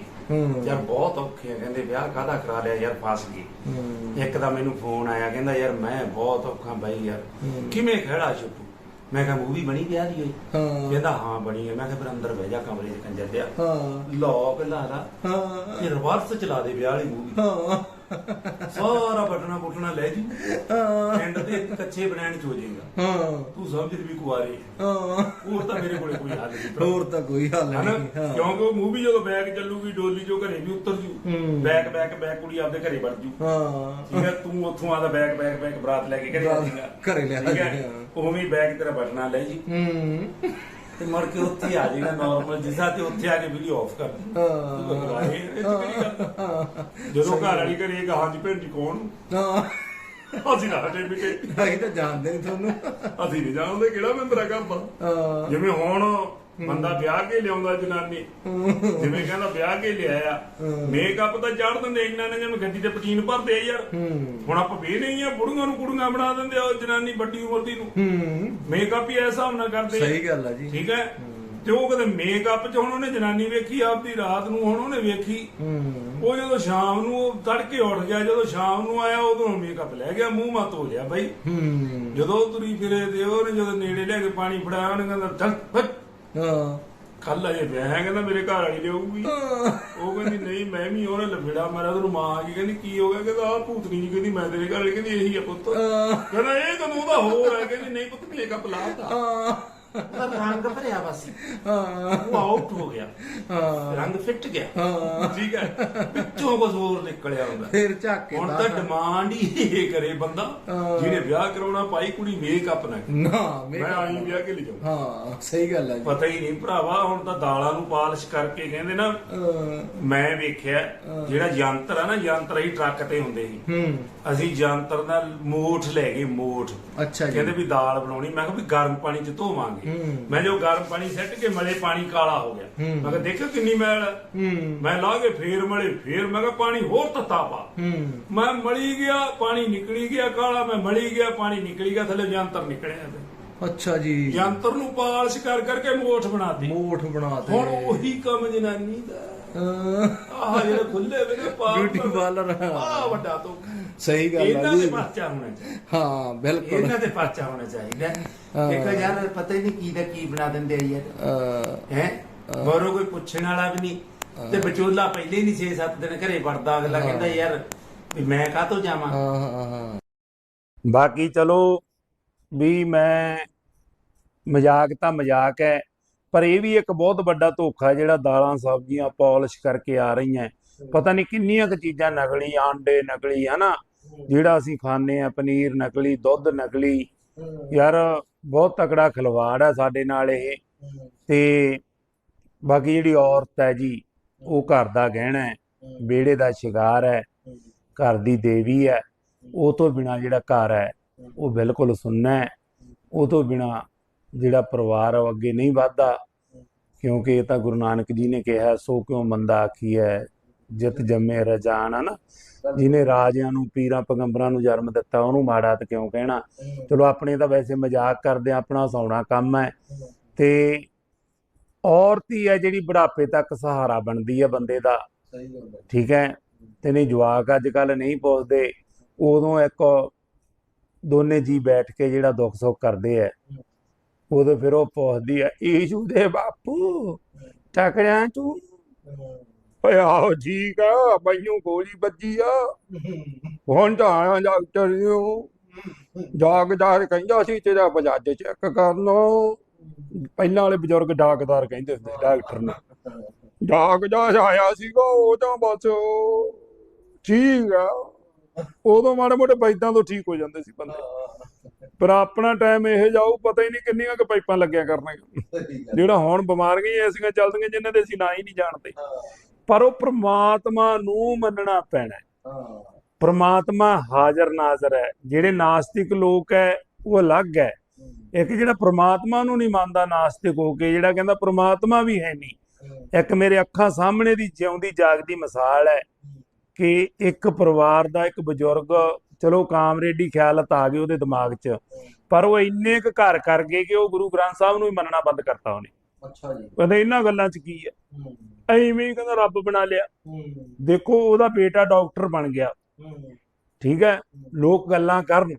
ਯਾਰ ਬਹੁਤ ਔਖੇ ਆ। ਕਹਿੰਦੇ ਵਿਆਹ ਕਾਹਦਾ ਕਰਾ ਲਿਆ ਯਾਰ ਫਸ ਹੂੰ। ਇੱਕ ਦਾ ਮੈਨੂੰ ਫੋਨ ਆਇਆ ਕਹਿੰਦਾ ਯਾਰ ਮੈਂ ਬਹੁਤ ਔਖਾ ਬਾਈ ਯਾਰ। ਕਿਵੇਂ ਖੜਾ ਛੁੱਟੂ ਮੈਂ ਕਿਹਾ ਮੂਵੀ ਬਣੀ ਵਿਆਹ ਦੀ ਹੋਈ? ਹਾਂ। ਕਹਿੰਦਾ ਹਾਂ ਬਣੀ ਹੈ। ਮੈਂ ਕਿਹਾ ਫਿਰ ਅੰਦਰ ਬਹਿ ਜਾ ਕਮਰੇ 'ਚ ਕੰਜਰ ਦਿਆ ਹਾਂ। ਲੋਕ ਲਾ ਲਾ। ਹਾਂ। ਇਹ ਰਿਵਰਸ ਚਲਾ ਦੇ ਵਿਆਹ ਵਾਲੀ ਮੂਵੀ। ਹਾਂ। ਸਾਰਾ ਬਟਨਾ ਬੁਟਨਾ ਲੈ ਜੀ। ਹਾਂ। ਐਂਡ ਤੇ ਕੱਚੇ ਬਣਾਉਣ ਚ ਹੋ ਜਾਏਗਾ। ਹਾਂ। ਤੂੰ ਸਮਝ ਵੀ ਕੁਆਰੇ ਹੈ। ਹੋਰ ਤਾਂ ਮੇਰੇ ਕੋਲੇ ਕੋਈ ਹੱਲ ਨਹੀਂ। ਹੋਰ ਤਾਂ ਕੋਈ ਹੱਲ ਨਹੀਂ ਹਾਂ। ਕਿਉਂਕਿ ਉਹ ਮੂਵੀ ਜਦੋਂ ਬੈਗ ਚੱਲੂਗੀ ਡੋਲੀ ਚੋਂ ਘਰੇ ਵੀ ਉਤਰ ਜੂ। ਬੈਗ ਬੈਗ ਬੈਗ ਕੁੜੀ ਆਪਦੇ ਘਰੇ ਵੜ ਜੂ। ਹਾਂ। ਠੀਕ ਹੈ? ਤੂੰ ਉੱਥੋਂ ਆਦਾ ਬੈਗ ਬੈਗ ਬੈਗ ਬਰਾਤ ਲੈ ਕੇ ਘਰੇ ਆ ਜਾਏਗਾ ਘਰੇ ਲੈ ਹੈ? ਜਾਏਗਾ। ਉਵੇਂ ਬੈਗ ਤੇਰਾ ਬਟਨਾ ਲੈ ਜੀ। ਹੂੰ। ਤੇ ਮੁੜ ਕੇ ਉੱਥੇ ਹੀ ਆ ਜਾਏਗਾ ਨਾਰਮਲ ਜਿਸਾ ਤੇ ਉੱਥੇ ਆ ਕੇ ਵੀਡੀਓ ਆਫ ਕਰ ਹੈ, ਇਹ? ਜਦੋਂ ਘਰ ਵਾਲੀ ਘਰੇ ਕਹਾ ਜੀ ਭੈਣ ਜੀ ਕੌਣ? ਹਾਂ। ਅਸੀਂ ਨਾ ਹਟੇ ਵੀ ਕਿ ਅਸੀਂ ਤਾਂ ਜਾਣਦੇ ਨਹੀਂ ਤੁਹਾਨੂੰ। ਅਸੀਂ ਨਹੀਂ ਜਾਣਦੇ ਕਿਹੜਾ ਮੈਂਬਰ ਆ ਘਰ ਦਾ। ਹਾਂ। ਜਿਵੇਂ ਹੁਣ ਬੰਦਾ ਵਿਆਹ ਕੇ ਲਿਆਉਂਦਾ ਜਨਾਨੀ। ਜਿਵੇਂ ਕਹਿੰਦਾ ਵਿਆਹ ਕੇ ਲਿਆਇਆ। ਮੇਕਅਪ ਤਾਂ ਚੜ ਦਿੰਦੇ ਇੰਨਾ ਨੇ ਜਿਵੇਂ ਗੱਡੀ ਤੇ ਪਟੀਨ ਭਰਦੇ ਆ ਯਾਰ। ਹੂੰ। ਹੁਣ ਆਪਾਂ ਵੇ ਨਹੀਂ ਆ ਬੁੜੀਆਂ ਨੂੰ ਕੁੜੀਆਂ ਬਣਾ ਦਿੰਦੇ ਆ ਜਨਾਨੀ ਵੱਡੀ ਉਮਰ ਦੀ ਨੂੰ। ਹੂੰ। ਮੇਕਅਪ ਹੀ ਐਸਾ ਨਾਲ ਕਰਦੇ। ਸਹੀ ਗੱਲ ਆ ਜੀ। ਠੀਕ ਹੈ? ਤੇ ਉਹ ਕਹਿੰਦੇ ਮੇਕਅਪ ਚ ਹੁਣ ਉਹਨੇ ਜਨਾਨੀ ਵੇਖੀ ਆਪਦੀ ਰਾਤ ਨੂੰ ਹੁਣ ਉਹਨੇ ਵੇਖੀ। ਹੂੰ। ਉਹ ਜਦੋਂ ਸ਼ਾਮ ਨੂੰ ਉਹ ਤੜਕੇ ਉੱਠ ਗਿਆ ਜਦੋਂ ਸ਼ਾਮ ਨੂੰ ਆਇਆ ਉਦੋਂ ਮੇਕਅਪ ਲੈ ਗਿਆ ਮੂੰਹ ਮਾ ਧੋ ਲਿਆ ਬਾਈ। ਹੂੰ। ਜਦੋਂ ਤੁਰੀ ਫਿਰੇ ਤੇ ਉਹਨੇ ਜਦੋਂ ਨੇੜੇ ਲੈ ਕੇ ਪਾਣੀ ਫੜਾਇਆ ਉਹਨੇ ਕਹਿੰਦਾ ਚੱਲ ਫਟ ਹਾਂ। ਕੱਲ ਅਜੇ ਵਿਆਹ ਕਹਿੰਦਾ ਮੇਰੇ ਘਰ ਵਾਲੀ ਲਿਆਊਗੀ ਉਹ ਕਹਿੰਦੀ ਨਹੀਂ ਮੈਂ ਵੀ ਉਹਨੇ ਲਫੇੜਾ ਮਾਰਿਆ ਤੈਨੂੰ ਮਾਂ ਆ ਗਈ। ਕਹਿੰਦੀ ਕੀ ਹੋ ਗਿਆ? ਕਹਿੰਦਾ ਆ ਭੂਤਨੀ ਜੀ ਕਹਿੰਦੀ ਮੈਂ ਤੇਰੇ ਘਰ ਵਾਲੀ ਕਹਿੰਦੀ ਇਹੀ ਆ ਪੁੱਤ। ਕਹਿੰਦਾ ਇਹ ਕਦੋਂ ਦਾ ਹੋਰ ਹੈ। ਕਹਿੰਦੀ ਨਹੀਂ ਪੁੱਤ ਮੇਕਅਪ ਲਾਤਾ ਹਾਂ। ਉਹਦਾ ਰੰਗ ਭਰਿਆ ਬਸ ਹਾਂ। ਉਹ ਆਊਟ ਹੋ ਗਿਆ। ਹਾਂ। ਰੰਗ ਫਿੱਟ ਗਿਆ। ਹਾਂ। ਠੀਕ ਹੈ। ਵਿੱਚੋਂ ਕੁਝ ਹੋਰ ਨਿਕਲਿਆ ਹੁੰਦਾ। ਫਿਰ ਝਾਕੇ ਹੁਣ ਤਾਂ ਡਿਮਾਂਡ ਹੀ ਇਹ ਕਰੇ ਬੰਦਾ। ਹਾਂ। ਜਿਹਨੇ ਵਿਆਹ ਕਰਾਉਣਾ ਪਾਈ ਕੁੜੀ ਮੇਕਅਪ ਨਾ। ਨਾ ਮੈਂ ਆਈ ਵਿਆਹ ਕੇ ਲਿਜਾਉ ਹਾਂ ਸਹੀ ਗੱਲ ਜੀ। ਪਤਾ ਹੀ ਨਹੀਂ ਭਰਾਵਾ ਹੁਣ ਤਾਂ ਦਾਲਾਂ ਨੂੰ ਪਾਲਿਸ਼ ਕਰਕੇ ਕਹਿੰਦੇ ਨਾ ਮੈਂ ਵੇਖਿਆ ਜਿਹੜਾ ਯੰਤਰ ਆ ਨਾ ਯੰਤਰ ਹੀ ਟਰੱਕ ਤੇ ਹੁੰਦੇ ਸੀ। ਹੂੰ। ਅਸੀਂ ਯੰਤਰ ਨਾਲ ਮੋਠ ਲੈ ਗਏ ਮੋਠ। ਅੱਛਾ ਜੀ। ਕਹਿੰਦੇ ਵੀ ਦਾਲ ਬਣਾਉਣੀ। ਮੈਂ ਕਿਹਾ ਵੀ ਗਰਮ ਪਾਣੀ ਚ ਧੋਵਾਂਗੇ। ਮੈਂ ਜੋ ਗਰਮ ਪਾਣੀ ਸੱਟ ਕੇ ਮਲੇ ਪਾਣੀ ਕਾਲਾ ਹੋ ਗਿਆ। ਮੈਂ ਕਿਹਾ ਦੇਖੋ ਕਿੰਨੀ ਮੈਲ ਹੈ। ਮੈਂ ਲਾ ਕੇ ਫੇਰ ਮਲੇ ਫੇਰ ਮੈਂ ਕਿਹਾ ਪਾਣੀ ਹੋਰ ਤੱਤਾ ਪਾ। ਮੈਂ ਮਲੀ ਗਿਆ ਪਾਣੀ ਨਿਕਲੀ ਗਿਆ ਕਾਲਾ। ਮੈਂ ਮਲੀ ਗਿਆ ਪਾਣੀ ਨਿਕਲੀ ਗਿਆ ਥੱਲੇ ਯੰਤਰ ਨਿਕਲਿਆ ਅੱਛਾ ਜੀ। ਯੰਤਰ ਨੂੰ ਪਾਲਿਸ਼ ਕਰ ਕਰਕੇ ਮੋਠ ਬਣਾਤੀ ਮੋਠ ਬਣਾਤੇ ਹੁਣ ਉਹੀ ਕੰਮ ਜਨਾਨੀ ਦਾ। ਆਹ ਜਿਹੜੇ ਖੁੱਲੇ ਵੇ ਨੇ ਬਿਊਟੀ ਪਾਰਲਰ ਆ ਵੱਡਾ ਤੋਂ ਸਹੀ ਗੱਲ ਆ ਇਹਨਾਂ ਦੇ ਪਰਚਾ ਹੋਣਾ ਚਾਹੀਦਾ। ਹਾਂ ਬਿਲਕੁਲ। ਇਹਨਾਂ ਦੇ ਪਰਚਾ ਹੋਣਾ ਚਾਹੀਦਾ। ਹਾਂ। ਦੇਖੋ ਯਾਰ ਪਤਾ ਹੀ ਨਹੀਂ ਕੀ ਦਾ ਕੀ ਬਣਾ ਦਿੰਦੇ ਆ ਯਾਰ ਹੈ। ਬਾਹਰੋਂ ਕੋਈ ਪੁੱਛਣ ਵਾਲਾ ਵੀ ਨਹੀਂ। ਤੇ ਵਿਚੋਲਾ ਪਹਿਲੇ ਹੀ ਨਹੀਂ 6-7 ਦਿਨ ਘਰੇ ਵੜਦਾ। ਅਗਲਾ ਕਹਿੰਦਾ ਯਾਰ ਵੀ ਮੈਂ ਕਾਹਤੋਂ ਜਾਵਾਂ? ਹਾਂ ਹਾਂ ਹਾਂ। ਬਾਕੀ ਚਲੋ ਵੀ ਮੈਂ ਮਜ਼ਾਕ ਤਾਂ ਮਜ਼ਾਕ ਹੈ। ਪਰ ਇਹ ਵੀ ਇੱਕ ਬਹੁਤ ਵੱਡਾ ਧੋਖਾ ਹੈ ਜਿਹੜਾ ਦਾਲਾਂ ਸਬਜ਼ੀਆਂ ਪਾਲਿਸ਼ ਕਰਕੇ ਆ ਰਹੀਆਂ ਪਤਾ ਨਹੀਂ ਕਿੰਨੀਆਂ ਕੁ ਚੀਜ਼ਾਂ ਨਕਲੀ ਆਂਡੇ ਨਕਲੀ ਹਨਾ? ਜਿਹੜਾ ਅਸੀਂ ਖਾਂਦੇ ਆ ਪਨੀਰ ਨਕਲੀ ਦੁੱਧ ਨਕਲੀ। ਯਾਰ ਬਹੁਤ ਤਕੜਾ ਖਿਲਵਾੜ ਹੈ ਸਾਡੇ ਨਾਲ ਇਹ। ਤੇ ਬਾਕੀ ਜਿਹੜੀ ਔਰਤ ਹੈ ਜੀ ਉਹ ਘਰ ਦਾ ਗਹਿਣਾ ਹੈ ਵਿਹੜੇ ਦਾ ਸ਼ਿੰਗਾਰ ਹੈ ਘਰ ਦੀ ਦੇਵੀ ਹੈ। ਉਹ ਤੋਂ ਬਿਨਾ ਜਿਹੜਾ ਘਰ ਹੈ ਉਹ ਬਿਲਕੁਲ ਸੁੰਨਾ ਹੈ। ਉਹ ਤੋਂ ਬਿਨਾ ਜਿਹੜਾ ਪਰਿਵਾਰ ਹੈ ਉਹ ਅੱਗੇ ਨਹੀਂ ਵਧਦਾ। ਕਿਉਂਕਿ ਇਹ ਤਾਂ ਗੁਰੂ ਨਾਨਕ ਜੀ ਨੇ ਕਿਹਾ ਸੋ ਕਿਉ ਮੰਦਾ ਆਖੀਐ ਜਿਤ ਜੰਮੇ ਰਜਾਨ ਨਾ ਜਿਹਨੇ ਰਾਜਿਆਂ ਨੂੰ ਪੀਰਾਂ ਪੈਗੰਬਰਾਂ ਨੂੰ ਜਨਮ ਦਿੱਤਾ ਉਹਨੂੰ ਮਾੜਾ ਤੇ ਕਿਉਂ ਕਹਿਣਾ? ਚਲੋ ਆਪਣੇ ਤਾਂ ਵੈਸੇ ਮਜ਼ਾਕ ਕਰਦੇ ਆਪਣਾ ਸੌਣਾ ਕੰਮ ਹੈ ਤੇ ਔਰਤ ਹੀ ਹੈ ਜਿਹੜੀ ਬੁਢਾਪੇ ਤੱਕ ਸਹਾਰਾ ਬਣਦੀ ਹੈ ਬੰਦੇ ਦਾ। ਹੈ ਠੀਕ ਹੈ ਤੇ ਨਹੀਂ ਜਵਾਕ ਅੱਜ ਕੱਲ ਨਹੀਂ ਪੁੱਛਦੇ ਉਦੋਂ ਇੱਕ ਦੋਨੇ ਜੀ ਬੈਠ ਕੇ ਜਿਹੜਾ ਦੁੱਖ ਸੁੱਖ ਕਰਦੇ ਐ। ਉਦੋਂ ਫਿਰ ਉਹ ਪੁੱਛਦੀ ਐ ਈਸ਼ੂ ਦੇ ਬਾਪੂ, ਟਕਰਿਆਂ ਤੂੰ ਓਏ ਆਹੋ ਠੀਕ ਆ, ਮੈਨੂੰ ਗੋਲੀ ਵੱਜੀ ਆ। ਹੁਣ ਤਾਂ ਆਇਆ ਡਾਕਟਰ ਨੂੰ। ਜਾਗਦਾਰ ਕਹਿੰਦਾ ਸੀ, ਤੇਰਾ ਬਜਾਜ ਚੈੱਕ ਕਰ ਲਓ ਪਹਿਲਾਂ ਵਾਲੇ ਬਜ਼ੁਰਗ ਡਾਕਦਾਰ ਕਹਿੰਦੇ ਹੁੰਦੇ ਡਾਕਟਰ ਨੂੰ। ਡਾਕਦਾਰ ਆਇਆ ਸੀਗਾ, ਉਹ ਤਾਂ ਬਸ ਠੀਕ ਆ। ਉਦੋਂ ਮਾੜੇ ਮੋਟੇ ਪੈਦਾਂ ਤੋਂ ਠੀਕ ਹੋ ਜਾਂਦੇ ਸੀ ਬੰਦੇ। ਪਰ ਆਪਣਾ ਟਾਈਮ ਇਹ ਜਾਊ ਪਤਾ ਹੀ ਨਹੀਂ ਕਿੰਨੀਆਂ ਕੁ ਪਾਈਪਾਂ ਲੱਗਿਆ ਕਰਨੀਆਂ। ਜਿਹੜਾ ਹੁਣ ਬਿਮਾਰੀਆਂ ਐਸੀਆਂ ਚੱਲਦੀਆਂ ਜਿਨ੍ਹਾਂ ਦੇ ਅਸੀਂ ਨਾਂ ਹੀ ਨਹੀਂ ਜਾਣਦੇ। ਪਰ ਉਹ ਪ੍ਰਮਾਤਮਾ ਨੂੰ ਮੰਨਣਾ ਪੈਣਾ ਹੈ। ਪ੍ਰਮਾਤਮਾ ਹਾਜ਼ਰ ਨਾਜ਼ਰ ਹੈ। ਜਿਹੜੇ ਨਾਸਤਿਕ ਲੋਕ ਹੈ ਉਹ ਅਲੱਗ ਹੈ। ਇੱਕ ਜਿਹੜਾ ਪ੍ਰਮਾਤਮਾ ਨੂੰ ਨਹੀਂ ਮੰਨਦਾ ਨਾਸਤਿਕ ਹੋ ਕੇ ਜਿਹੜਾ ਕਹਿੰਦਾ ਪ੍ਰਮਾਤਮਾ ਵੀ ਹੈ ਨਹੀਂ। ਇੱਕ ਮੇਰੇ ਅੱਖਾਂ ਸਾਹਮਣੇ ਦੀ ਜਿਉਂਦੀ ਜਾਗਦੀ ਮਿਸਾਲ ਹੈ। ਕਿ ਇੱਕ ਪਰਿਵਾਰ ਦਾ ਇੱਕ ਬਜ਼ੁਰਗ ਚਲੋ ਕਾਮਰੇਡੀ ਖਿਆਲਤ ਆ ਗਏ ਉਹਦੇ ਦਿਮਾਗ 'ਚ। ਪਰ ਉਹ ਇੰਨੇ ਕੁ ਘਰ ਕਰ ਗਏ ਕਿ ਉਹ ਗੁਰੂ ਗ੍ਰੰਥ ਸਾਹਿਬ ਨੂੰ ਹੀ ਮੰਨਣਾ ਬੰਦ ਕਰਤਾ ਉਹਨੇ। ਅੱਛਾ ਜੀ। ਕਹਿੰਦਾ ਇਹਨਾਂ ਗੱਲਾਂ 'ਚ ਕੀ ਹੈ। ਐਵੇਂ ਹੀ ਕਹਿੰਦਾ ਰੱਬ ਬਣਾ ਲਿਆ। ਦੇਖੋ ਉਹਦਾ ਬੇਟਾ ਡਾਕਟਰ ਬਣ ਗਿਆ। ਠੀਕ ਹੈ? ਲੋਕ ਗੱਲਾਂ ਕਰਨ।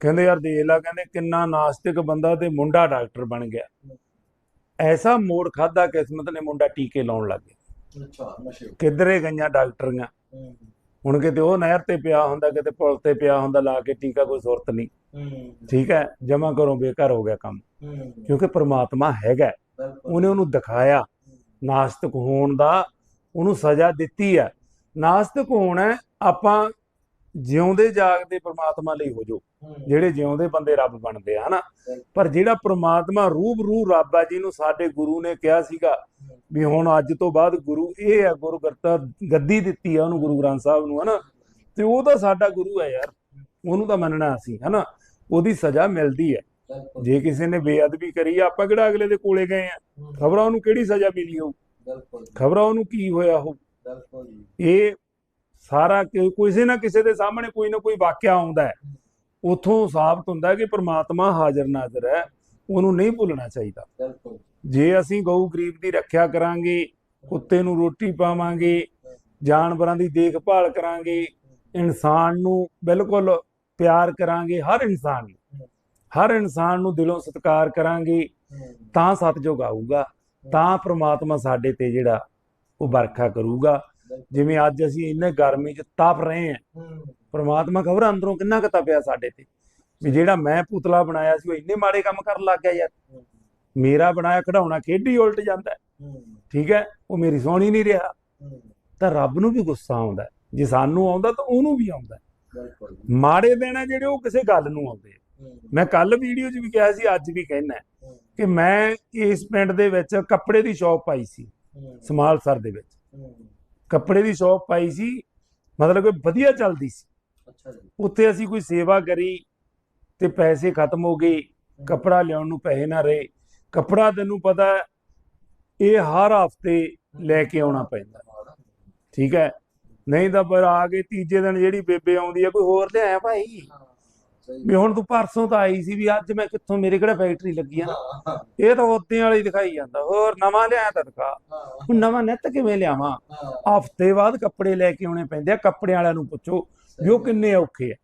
ਕਹਿੰਦੇ ਯਾਰ ਦੇਖ ਲਾ ਕਹਿੰਦੇ ਕਿੰਨਾ ਨਾਸਤਿਕ ਬੰਦਾ ਤੇ ਮੁੰਡਾ ਡਾਕਟਰ ਬਣ ਗਿਆ। ਐਸਾ ਮੋੜ ਖਾਦਾ ਕਿਸਮਤ ਨੇ ਮੁੰਡਾ ਟੀਕੇ ਲਾਉਣ ਲੱਗ ਗਿਆ। ਅੱਛਾ ਨਸ਼ੇ ਕਿੱਧਰੇ ਗਈਆਂ ਡਾਕਟਰੀਆਂ। ਹੁਣ ਕਿਤੇ ਉਹ ਨਹਿਰ ਤੇ ਪਿਆ ਹੁੰਦਾ ਕਿਤੇ ਪੁਲ ਤੇ ਪਿਆ ਹੁੰਦਾ ਲਾ ਕੇ ਟੀਕਾ ਕੋਈ ਸੁਰਤ ਨਹੀਂ। ਠੀਕ ਹੈ? ਜਮਾ ਕਰੋ ਬੇਕਾਰ ਹੋ ਗਿਆ ਕੰਮ। ਕਿਉਂਕਿ ਪ੍ਰਮਾਤਮਾ ਹੈਗਾ। ਉਹਨੇ ਉਹਨੂੰ ਦਿਖਾਇਆ। ਨਾਸਤਿਕ ਹੋਣ ਦਾ ਉਹਨੂੰ ਸਜ਼ਾ ਦਿੱਤੀ ਹੈ। ਨਾਸਤਿਕ ਹੋਣਾ ਆਪਾਂ ਜਿਉਂਦੇ ਜਾਗਦੇ ਪ੍ਰਮਾਤਮਾ ਲਈ ਹੋ ਜੋ। ਜਿਹੜੇ ਜਿਉਂਦੇ ਬੰਦੇ ਰੱਬ ਬਣਦੇ ਆ ਹਨਾ? ਪਰ ਜਿਹੜਾ ਪ੍ਰਮਾਤਮਾ ਰੂਪ ਰੂ ਰੱਬ ਆ ਜਿਹਨੂੰ ਸਾਡੇ ਗੁਰੂ ਨੇ ਕਿਹਾ ਸੀਗਾ ਵੀ ਹੁਣ ਅੱਜ ਤੋਂ ਬਾਅਦ ਗੁਰੂ ਇਹ ਹੈ ਗੁਰੂ ਕਰਤਾ ਗੱਦੀ ਦਿੱਤੀ ਆ ਉਹਨੂੰ ਗੁਰੂ ਗ੍ਰੰਥ ਸਾਹਿਬ ਨੂੰ ਹਨਾ? ਤੇ ਉਹ ਤਾਂ ਸਾਡਾ ਗੁਰੂ ਹੈ ਯਾਰ। ਉਹਨੂੰ ਤਾਂ ਮੰਨਣਾ ਅਸੀਂ ਹਨਾ? ਉਹਦੀ ਸਜ਼ਾ ਮਿਲਦੀ ਹੈ ਜੇ ਕਿਸੇ ਨੇ ਬੇਅਦਬੀ ਕਰੀ ਆ, ਆਪਾਂ ਕਿਹੜਾ ਅਗਲੇ ਦੇ ਕੋਲੇ ਗਏ ਆ? ਖਬਰਾਂ ਉਹਨੂੰ ਕਿਹੜੀ ਸਜ਼ਾ ਮਿਲੀ ਹੋਊ? ਖਬਰਾਂ ਉਹਨੂੰ ਕੀ ਹੋਇਆ ਹੋ ਬਿਲਕੁਲ ਜੀ। ਇਹ ਸਾਰਾ ਕਿਸੇ ਨਾ ਕਿਸੇ ਦੇ ਸਾਹਮਣੇ ਕੋਈ ਨਾ ਕੋਈ ਵਾਕਿਆ ਆਉਂਦਾ ਹੈ। ਉਥੋਂ ਸਾਬਤ ਹੁੰਦਾ ਹੈ ਕਿ ਪ੍ਰਮਾਤਮਾ ਹਾਜ਼ਰ ਨਾਜ਼ਰ ਹੈ। ਉਹਨੂੰ ਨਹੀਂ ਭੁੱਲਣਾ ਚਾਹੀਦਾ। ਜੇ ਅਸੀਂ ਗਊ ਗਰੀਬ ਦੀ ਰੱਖਿਆ ਕਰਾਂਗੇ ਕੁੱਤੇ ਨੂੰ ਰੋਟੀ ਪਾਵਾਂਗੇ ਜਾਨਵਰਾਂ ਦੀ ਦੇਖਭਾਲ ਕਰਾਂਗੇ ਇਨਸਾਨ ਨੂੰ ਬਿਲਕੁਲ ਪਿਆਰ ਕਰਾਂਗੇ ਹਰ ਇਨਸਾਨ ਨੂੰ ਹਰ ਇਨਸਾਨ ਨੂੰ ਦਿਲੋਂ ਸਤਿਕਾਰ ਕਰਾਂਗੇ ਤਾਂ ਸਤਜੁਗ ਆਊਗਾ ਤਾਂ ਪ੍ਰਮਾਤਮਾ ਸਾਡੇ ਤੇ ਜਿਹੜਾ ਉਹ ਵਰਖਾ ਕਰੂਗਾ। ਜਿਵੇਂ ਅੱਜ ਅਸੀਂ ਇੰਨੇ ਗਰਮੀ 'ਚ ਤਪ ਰਹੇ ਹਾਂ ਪ੍ਰਮਾਤਮਾ ਖਬਰ ਅੰਦਰੋਂ ਕਿੰਨਾ ਕੁ ਤਪਿਆ ਸਾਡੇ ਤੇ। ਵੀ ਜਿਹੜਾ ਮੈਂ ਪੁਤਲਾ ਬਣਾਇਆ ਸੀ ਉਹ ਇੰਨੇ ਮਾੜੇ ਕੰਮ ਕਰਨ ਲੱਗ ਗਿਆ ਯਾਰ। ਮੇਰਾ ਬਣਾਇਆ ਖਿਡਾਉਣਾ ਖੇਡੀ ਉਲਟ ਜਾਂਦਾ। ਠੀਕ ਹੈ ਉਹ ਮੇਰੀ ਸੋਹਣੀ ਨਹੀਂ ਰਿਹਾ। ਤਾਂ ਰੱਬ ਨੂੰ ਵੀ ਗੁੱਸਾ ਆਉਂਦਾ। ਜੇ ਸਾਨੂੰ ਆਉਂਦਾ ਤਾਂ ਉਹਨੂੰ ਵੀ ਆਉਂਦਾ ਮਾੜੇ ਦਿਨ ਹੈ ਜਿਹੜੇ ਉਹ ਕਿਸੇ ਗੱਲ ਨੂੰ ਆਉਂਦੇ ਆ। ਮੈਂ ਕੱਲ ਵੀਡੀਓ 'ਚ ਵੀ ਕਿਹਾ ਸੀ ਅੱਜ ਵੀ ਕਹਿਣਾ ਕਿ ਮੈਂ ਇਸ ਪਿੰਡ ਦੇ ਵਿੱਚ ਕੱਪੜੇ ਦੀ ਸ਼ਾਪ ਪਾਈ ਸੀ ਸਮਾਲਸਰ ਦੇ ਵਿੱਚ। ਕੱਪੜੇ ਦੀ ਸ਼ਾਪ ਪਾਈ ਸੀ ਮਤਲਬ ਕਿ ਵਧੀਆ ਚੱਲਦੀ ਸੀ। ਅੱਛਾ ਜੀ। ਉੱਥੇ ਅਸੀਂ ਕੋਈ ਸੇਵਾ ਕਰੀ ਤੇ ਪੈਸੇ ਖਤਮ ਹੋ ਗਏ ਕੱਪੜਾ ਲਿਆਉਣ ਨੂੰ ਪੈਸੇ ਨਾ ਰਹੇ। ਕੱਪੜਾ ਤੈਨੂੰ ਪਤਾ ਇਹ ਹਰ ਹਫ਼ਤੇ ਲੈ ਕੇ ਆਉਣਾ ਪੈਂਦਾ। ਠੀਕ ਹੈ? ਨਹੀਂ ਤਾਂ ਪਰ ਆ ਕੇ ਤੀਜੇ ਦਿਨ ਜਿਹੜੀ ਬੇਬੇ ਆਉਂਦੀ ਹੈ ਕੋਈ ਹੋਰ ਲਿਆਇਆ ਭਾਈ? ਵੀ ਹੁਣ ਤੂੰ ਪਰਸੋਂ ਤਾਂ ਆਈ ਸੀ ਵੀ ਅੱਜ ਮੈਂ ਕਿੱਥੋਂ ਮੇਰੇ ਕਿਹੜਾ ਫੈਕਟਰੀ ਲੱਗੀ ਆ ਇਹ ਤਾਂ ਉੱਤੇ ਵਾਲੀ ਦਿਖਾਈ ਜਾਂਦਾ। ਹੋਰ ਨਵਾਂ ਲਿਆਇਆ ਤਾਂ ਦਿਖਾ। ਹੁਣ ਨਵਾਂ ਨਿੱਤ ਕਿਵੇਂ ਲਿਆਵਾਂ? ਹਫ਼ਤੇ ਬਾਅਦ ਕੱਪੜੇ ਲੈ ਕੇ ਆਉਣੇ ਪੈਂਦੇ ਆ। ਕੱਪੜੇ ਵਾਲਿਆਂ ਨੂੰ ਪੁੱਛੋ ਵੀ ਉਹ ਕਿੰਨੇ ਔਖੇ ਆ।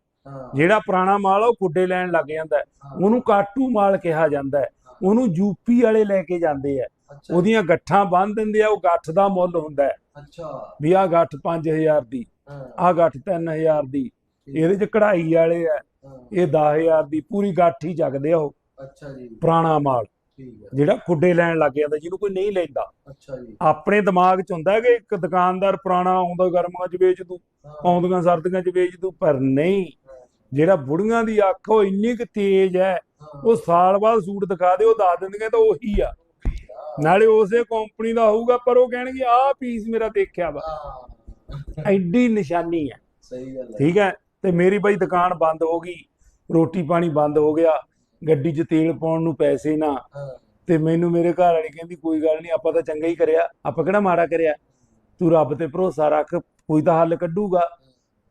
ਜਿਹੜਾ ਪੁਰਾਣਾ ਮਾਲ ਆ ਉਹ ਕੁੱਡੇ ਲੈਣ ਲੱਗ ਜਾਂਦਾ। ਉਹਨੂੰ ਕਾਟੂ ਮਾਲ ਕਿਹਾ ਜਾਂਦਾ। ਉਹਨੂੰ ਯੂਪੀ ਵਾਲੇ ਲੈ ਕੇ ਜਾਂਦੇ ਆ। ਉਹਦੀਆਂ ਗੱਠਾਂ ਬੰਨ ਦਿੰਦੇ ਆ ਉਹ ਗੱਠ ਦਾ ਮੁੱਲ ਹੁੰਦਾ ਹੈ। ਅੱਛਾ। ਵੀ ਆਹ ਗੱਠ 5000 ਦੀ ਆਹ ਗੱਠ 3000 ਦੀ ਇਹਦੇ ਚ ਕਢਾਈ ਵਾਲੇ ਆ। ਇਹ 10000 ਦੀ ਪੂਰੀ ਗੱਠ ਚੱਕਦੇ ਆ ਉਹ। ਅੱਛਾ ਜੀ। ਪੁਰਾਣਾ ਮਾਲ। ਠੀਕ ਹੈ ਜਿਹੜਾ ਖੁੱਡੇ ਲੈਣ ਲੱਗ ਜਾਂਦਾ ਜਿਹਨੂੰ ਕੋਈ ਨਹੀਂ ਲੈਂਦਾ। ਅੱਛਾ ਜੀ। ਆਪਣੇ ਦਿਮਾਗ 'ਚ ਹੁੰਦਾ ਕਿ ਇੱਕ ਦੁਕਾਨਦਾਰ ਪੁਰਾਣਾ ਆਉਂਦਾ ਗਰਮਾਂ 'ਚ ਵੇਚ ਦੂ ਆਉਂਦੀਆਂ ਸਰਦੀਆਂ 'ਚ ਵੇਚ ਦੂ ਪਰ ਨਹੀਂ। ਜਿਹੜਾ ਬੁੜੀਆਂ ਦੀ ਅੱਖ ਉਹ ਇੰਨੀ ਕੁ ਤੇਜ਼ ਹੈ ਉਹ ਸਾਲ ਬਾਅਦ ਸੂਟ ਦਿਖਾ ਦੇ ਉਹ ਦੱਸ ਦਿੰਦੀਆਂ ਤਾਂ ਉਹੀ ਆ। ਨਾਲੇ ਉਸੇ ਕੰਪਨੀ ਦਾ ਹੋਊਗਾ ਪਰ ਉਹ ਕਹਿਣਗੇ ਆਹ ਪੀਸ ਮੇਰਾ ਦੇਖਿਆ ਵਾ। ਐਡੀ ਨਿਸ਼ਾਨੀ ਹੈ। ਸਹੀ ਗੱਲ ਹੈ। ਠੀਕ ਹੈ? ਤੇ ਮੇਰੀ ਬਈ ਦੁਕਾਨ ਬੰਦ ਹੋ ਗਈ ਰੋਟੀ ਪਾਣੀ ਬੰਦ ਹੋ ਗਿਆ ਗੱਡੀ 'ਚ ਤੇਲ ਪਾਉਣ ਨੂੰ ਪੈਸੇ ਨਾ। ਤੇ ਮੈਨੂੰ ਮੇਰੇ ਘਰ ਵਾਲੀ ਕਹਿੰਦੀ ਕੋਈ ਗੱਲ ਨਹੀਂ ਆਪਾਂ ਤਾਂ ਚੰਗਾ ਹੀ ਕਰਿਆ ਆਪਾਂ ਕਿਹੜਾ ਮਾੜਾ ਕਰਿਆ? ਤੂੰ ਰੱਬ ਤੇ ਭਰੋਸਾ ਰੱਖ ਕੋਈ ਤਾਂ ਹੱਲ ਕੱਢੂਗਾ।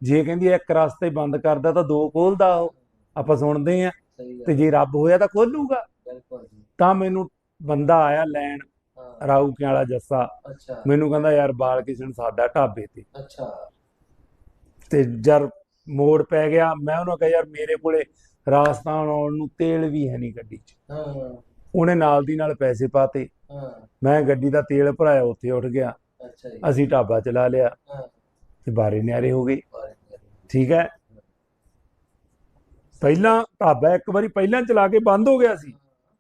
ਜੇ ਕਹਿੰਦੀ ਇੱਕ ਰਸਤੇ ਬੰਦ ਕਰਦਾ ਤਾਂ ਦੋ ਖੋਲਦਾ ਉਹ ਆਪਾਂ ਸੁਣਦੇ ਆ ਤੇ ਜੇ ਰੱਬ ਹੋਇਆ ਤਾਂ ਖੋਲੂਗਾ। ਤਾਂ ਮੈਨੂੰ ਬੰਦਾ ਆਇਆ ਲੈਣ ਰਾਊ ਵਾਲਾ ਜੱਸਾ। ਮੈਨੂੰ ਕਹਿੰਦਾ ਯਾਰ ਬਾਲ ਕਿਸ਼ਨ ਸਾਡਾ ਢਾਬੇ ਤੇ। ਅੱਛਾ। ਤੇ ਜਰ ਮੋੜ ਪੈ ਗਿਆ। ਮੈਂ ਉਹਨੂੰ ਕਿਹਾ ਯਾਰ ਮੇਰੇ ਕੋਲੇ ਰਾਜਸਥਾਨ ਆਉਣ ਨੂੰ ਤੇਲ ਵੀ ਹੈ ਨਹੀਂ ਗੱਡੀ 'ਚ। ਹਾਂ ਉਹਨੇ ਨਾਲ ਦੀ ਨਾਲ ਪੈਸੇ ਪਾਤੇ। ਹਾਂ। ਮੈਂ ਗੱਡੀ ਦਾ ਤੇਲ ਭਰਾਇਆ ਉੱਥੇ ਉੱਠ ਗਿਆ। ਅੱਛਾ ਜੀ। ਅਸੀਂ ਢਾਬਾ ਚਲਾ ਲਿਆ। ਹਾਂ। ਤੇ ਬਾਰੇ ਨਿਆਰੇ ਹੋ ਗਏ। ਠੀਕ ਹੈ? ਪਹਿਲਾਂ ਢਾਬਾ ਇੱਕ ਵਾਰੀ ਪਹਿਲਾਂ ਚਲਾ ਕੇ ਬੰਦ ਹੋ ਗਿਆ ਸੀ।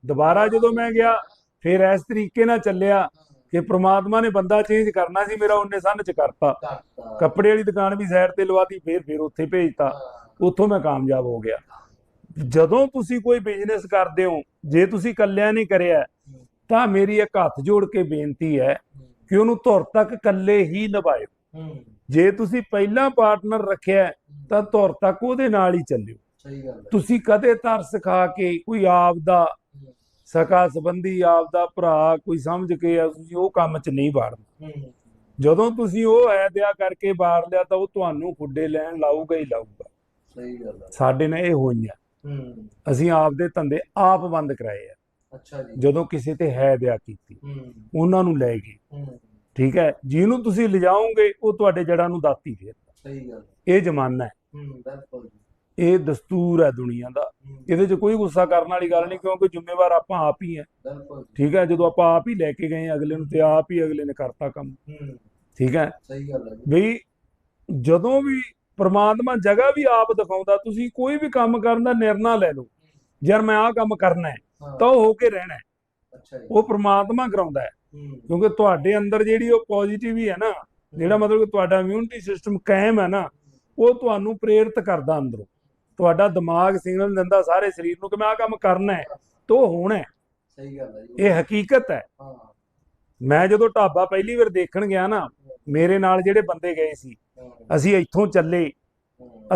ਦੁਬਾਰਾ ਜਦੋਂ ਮੈਂ ਗਿਆ ਫਿਰ ਇਸ ਤਰੀਕੇ ਨਾਲ ਚੱਲਿਆ। ਕਿ ਪ੍ਰਮਾਤਮਾ ਨੇ ਬੰਦਾ ਚੇਂਜ ਕਰਨਾ ਸੀ ਮੇਰਾ ਉਹਨੇ ਸੰਨ ਚ ਕਰਤਾ। ਕੱਪੜੇ ਵਾਲੀ ਦੁਕਾਨ ਵੀ ਸਾਈਡ ਤੇ ਲਵਾਤੀ ਫਿਰ ਫਿਰ ਉੱਥੇ ਭੇਜਤਾ। ਉੱਥੋਂ ਮੈਂ ਕਾਮਯਾਬ ਹੋ ਗਿਆ। ਜਦੋਂ ਤੁਸੀਂ ਕੋਈ ਬਿਜ਼ਨਸ ਕਰਦੇ ਹੋ ਜੇ ਤੁਸੀਂ ਇਕੱਲਿਆਂ ਨਹੀਂ ਕਰਿਆ ਤਾਂ ਮੇਰੀ ਇੱਕ ਹੱਥ ਜੋੜ ਕੇ ਬੇਨਤੀ ਹੈ ਕਿ ਉਹਨੂੰ ਧੁਰ ਤੱਕ ਇਕੱਲੇ ਹੀ ਨਿਭਾਇਓ। ਜੇ ਤੁਸੀਂ ਪਹਿਲਾਂ ਪਾਰਟਨਰ ਰੱਖਿਆ ਤਾਂ ਧੁਰ ਤੱਕ ਉਹਦੇ ਨਾਲ ਹੀ ਚੱਲਿਓ। ਸਹੀ ਗੱਲ ਤੁਸੀਂ ਕਦੇ ਤਰਸ ਖਾ ਕੇ ਕੋਈ ਆਪ ਦਾ ਸਕਾ ਸੰਬੰਧੀ ਆਪ ਦਾ ਭਰਾ ਕੋਈ ਸਮਝ ਕੇ ਆ ਤੁਸੀਂ ਉਹ ਕੰਮ 'ਚ ਨਹੀਂ ਵਾੜਨਾ ਜਦੋਂ ਤੁਸੀਂ ਉਹ ਐ ਦਿਆ ਕਰਕੇ ਵਾੜ ਲਿਆ ਤਾਂ ਉਹ ਤੁਹਾਨੂੰ ਖੁੱਡੇ ਲੈਣ ਲਾਊਗਾ ਹੀ ਲਾਊਗਾ। ਸਹੀ ਗੱਲ ਹੈ ਸਾਡੇ ਨਾਲ ਇਹ ਹੋਈਆਂ। ਹੂੰ। ਅਸੀਂ ਆਪ ਦੇ ਧੰਦੇ ਆਪ ਬੰਦ ਕਰਾਏ ਆ। ਅੱਛਾ ਜੀ। ਜਦੋਂ ਕਿਸੇ ਤੇ ਹੈ ਦਿਆ ਕੀਤੀ ਉਹਨਾਂ ਨੂੰ ਲੈ ਗਏ। ਹੂੰ। ਠੀਕ ਹੈ? ਜਿਹਨੂੰ ਤੁਸੀਂ ਲਿਜਾਓਗੇ ਉਹ ਤੁਹਾਡੇ ਜੜਾਂ ਨੂੰ ਦਾਤੀ ਫੇਰ ਸਹੀ ਗੱਲ। ਇਹ ਜ਼ਮਾਨਾ ਹੈ। ਹੂੰ ਬਿਲਕੁਲ ਇਹ ਦਸਤੂਰ ਹੈ ਦੁਨੀਆ ਦਾ। ਇਹਦੇ 'ਚ ਕੋਈ ਗੁੱਸਾ ਕਰਨ ਵਾਲੀ ਗੱਲ ਨਹੀਂ ਕਿਉਂਕਿ ਜ਼ਿੰਮੇਵਾਰ ਆਪਾਂ ਆਪ ਹੀ ਹੈ। ਠੀਕ ਹੈ ਜਦੋਂ ਆਪਾਂ ਆਪ ਹੀ ਲੈ ਕੇ ਗਏ ਅਗਲੇ ਨੂੰ ਤੇ ਆਪ ਹੀ ਅਗਲੇ ਨੇ ਕਰਤਾ ਕੰਮ। ਠੀਕ ਹੈ। ਸਹੀ ਗੱਲ ਹੈ ਜੀ। ਵੀ ਜਦੋਂ ਵੀ ਪ੍ਰਮਾਤਮਾ ਜਗ੍ਹਾ ਵੀ ਆਪ ਦਿਖਾਉਂਦਾ ਤੁਸੀਂ ਕੋਈ ਵੀ ਕੰਮ ਕਰਨ ਦਾ ਨਿਰਣਾ ਲੈ ਲਓ। ਯਾਰ ਮੈਂ ਆਹ ਕੰਮ ਕਰਨਾ ਹੈ ਤਾਂ ਉਹ ਹੋ ਕੇ ਰਹਿਣਾ ਹੈ। ਅੱਛਾ ਉਹ ਪ੍ਰਮਾਤਮਾ ਕਰਾਉਂਦਾ ਹੈ। ਹੂੰ। ਕਿਉਂਕਿ ਤੁਹਾਡੇ ਅੰਦਰ ਜਿਹੜੀ ਉਹ ਪੋਜ਼ਿਟਿਵ ਹੀ ਹੈ ਨਾ ਜਿਹੜਾ ਮਤਲਬ ਕਿ ਤੁਹਾਡਾ ਇਮਿਊਨਿਟੀ ਸਿਸਟਮ ਕਾਇਮ ਹੈ ਨਾ ਉਹ ਤੁਹਾਨੂੰ ਪ੍ਰੇਰਿਤ ਕਰਦਾ ਅੰਦਰੋਂ। ਤੁਹਾਡਾ ਦਿਮਾਗ ਸਿਗਨਲ ਦਿੰਦਾ ਸਾਰੇ ਸਰੀਰ ਨੂੰ ਕਿ ਮੈਂ ਆਹ ਕੰਮ ਕਰਨਾ ਹੈ ਤਾਂ ਹੋਣਾ ਹੈ। ਸਹੀ ਗੱਲ ਹੈ ਜੀ। ਇਹ ਹਕੀਕਤ ਹੈ। ਹਾਂ। ਮੈਂ ਜਦੋਂ ਢਾਬਾ ਪਹਿਲੀ ਵਾਰ ਦੇਖਣ ਗਿਆ ਨਾ ਮੇਰੇ ਨਾਲ ਜਿਹੜੇ ਬੰਦੇ ਗਏ ਸੀ ਅਸੀਂ ਇੱਥੋਂ ਚੱਲੇ।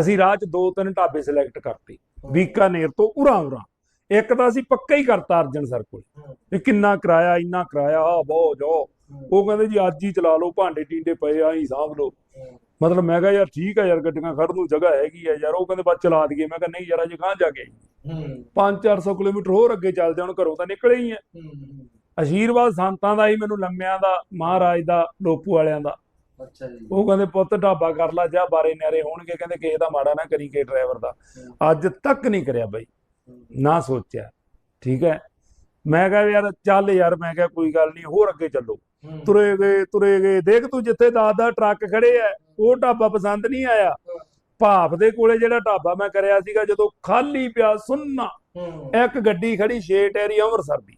ਅਸੀਂ ਰਾਹ 'ਚ ਦੋ ਤਿੰਨ ਢਾਬੇ ਸਿਲੈਕਟ ਕਰਤੇ। ਬੀਕਾਨੇਰ ਤੋਂ ਉਰਾਂ ਉਰਾਂ ਇੱਕ ਤਾਂ ਅਸੀਂ ਪੱਕਾ ਹੀ ਕਰਤਾ ਅਰਜਨ ਸਰ ਕੋਲ। ਵੀ ਕਿੰਨਾ ਕਿਰਾਇਆ ਇੰਨਾ ਕਿਰਾਇਆ ਆ ਬਹੁਤ ਜੋ ਉਹ ਕਹਿੰਦੇ ਜੀ ਅੱਜ ਹੀ ਚਲਾ ਲਓ ਭਾਂਡੇ ਟੀਂਡੇ ਪਏ ਆ ਹੀ ਸਾਂਭ ਲਓ। ਮਤਲਬ ਮੈਂ ਕਿਹਾ ਯਾਰ ਠੀਕ ਆ ਯਾਰ ਗੱਡੀਆਂ ਖੜਨ ਨੂੰ ਜਗ੍ਹਾ ਹੈਗੀ ਆ ਯਾਰ ਉਹ ਕਹਿੰਦੇ ਬਸ ਚਲਾ ਦਈਏ। ਮੈਂ ਕਿਹਾ ਨਹੀਂ ਯਾਰ ਅਜੇ ਕਹਾਂ ਜਾ ਕੇ ਹੂੰ। 5-400 ਕਿਲੋਮੀਟਰ ਹੋਰ ਅੱਗੇ ਚੱਲਦੇ ਹੁਣ ਘਰੋਂ ਤਾਂ ਨਿਕਲੇ ਹੀ ਆ। ਅਸ਼ੀਰਵਾਦ ਸੰਤਾਂ ਦਾ ਹੀ ਮੈਨੂੰ ਲੰਮਿਆਂ ਦਾ ਮਹਾਰਾਜ ਦਾ ਲੋਪੂ ਵਾਲਿਆਂ ਦਾ। ਅੱਛਾ ਜੀ। ਉਹ ਕਹਿੰਦੇ ਪੁੱਤ ਢਾਬਾ ਕਰ ਲਾ ਜਾ ਬਾਰੇ ਨਿਆਰੇ ਹੋਣਗੇ। ਕਹਿੰਦੇ ਕਿਸੇ ਦਾ ਮਾੜਾ ਨਾ ਕਰੀ ਕੇ ਡਰਾਈਵਰ ਦਾ। ਅੱਜ ਤੱਕ ਨਹੀਂ ਕਰਿਆ ਬਾਈ। ਨਾ ਸੋਚਿਆ। ਠੀਕ ਹੈ? ਮੈਂ ਕਿਹਾ ਯਾਰ ਚੱਲ ਯਾਰ ਮੈਂ ਕਿਹਾ ਕੋਈ ਗੱਲ ਨਹੀਂ ਹੋਰ ਅੱਗੇ ਚੱਲੋ। ਤੁਰੇ ਗਏ ਤੁਰੇ ਗਏ। ਦੇਖ ਤੂੰ ਜਿੱਥੇ ਦਸ ਟਰੱਕ ਖੜੇ ਆ। ਉਹ ਢਾਬਾ ਪਸੰਦ ਨਹੀਂ ਆਇਆ। ਭਾਫ ਦੇ ਕੋਲੇ ਜਿਹੜਾ ਢਾਬਾ ਮੈਂ ਕਰਿਆ ਸੀਗਾ ਜਦੋਂ ਖਾਲੀ ਪਿਆ ਸੁੰਨਾ ਇੱਕ ਗੱਡੀ ਖੜੀ ਛੇ ਟੈਰੀ ਅੰਮ੍ਰਿਤਸਰ ਦੀ।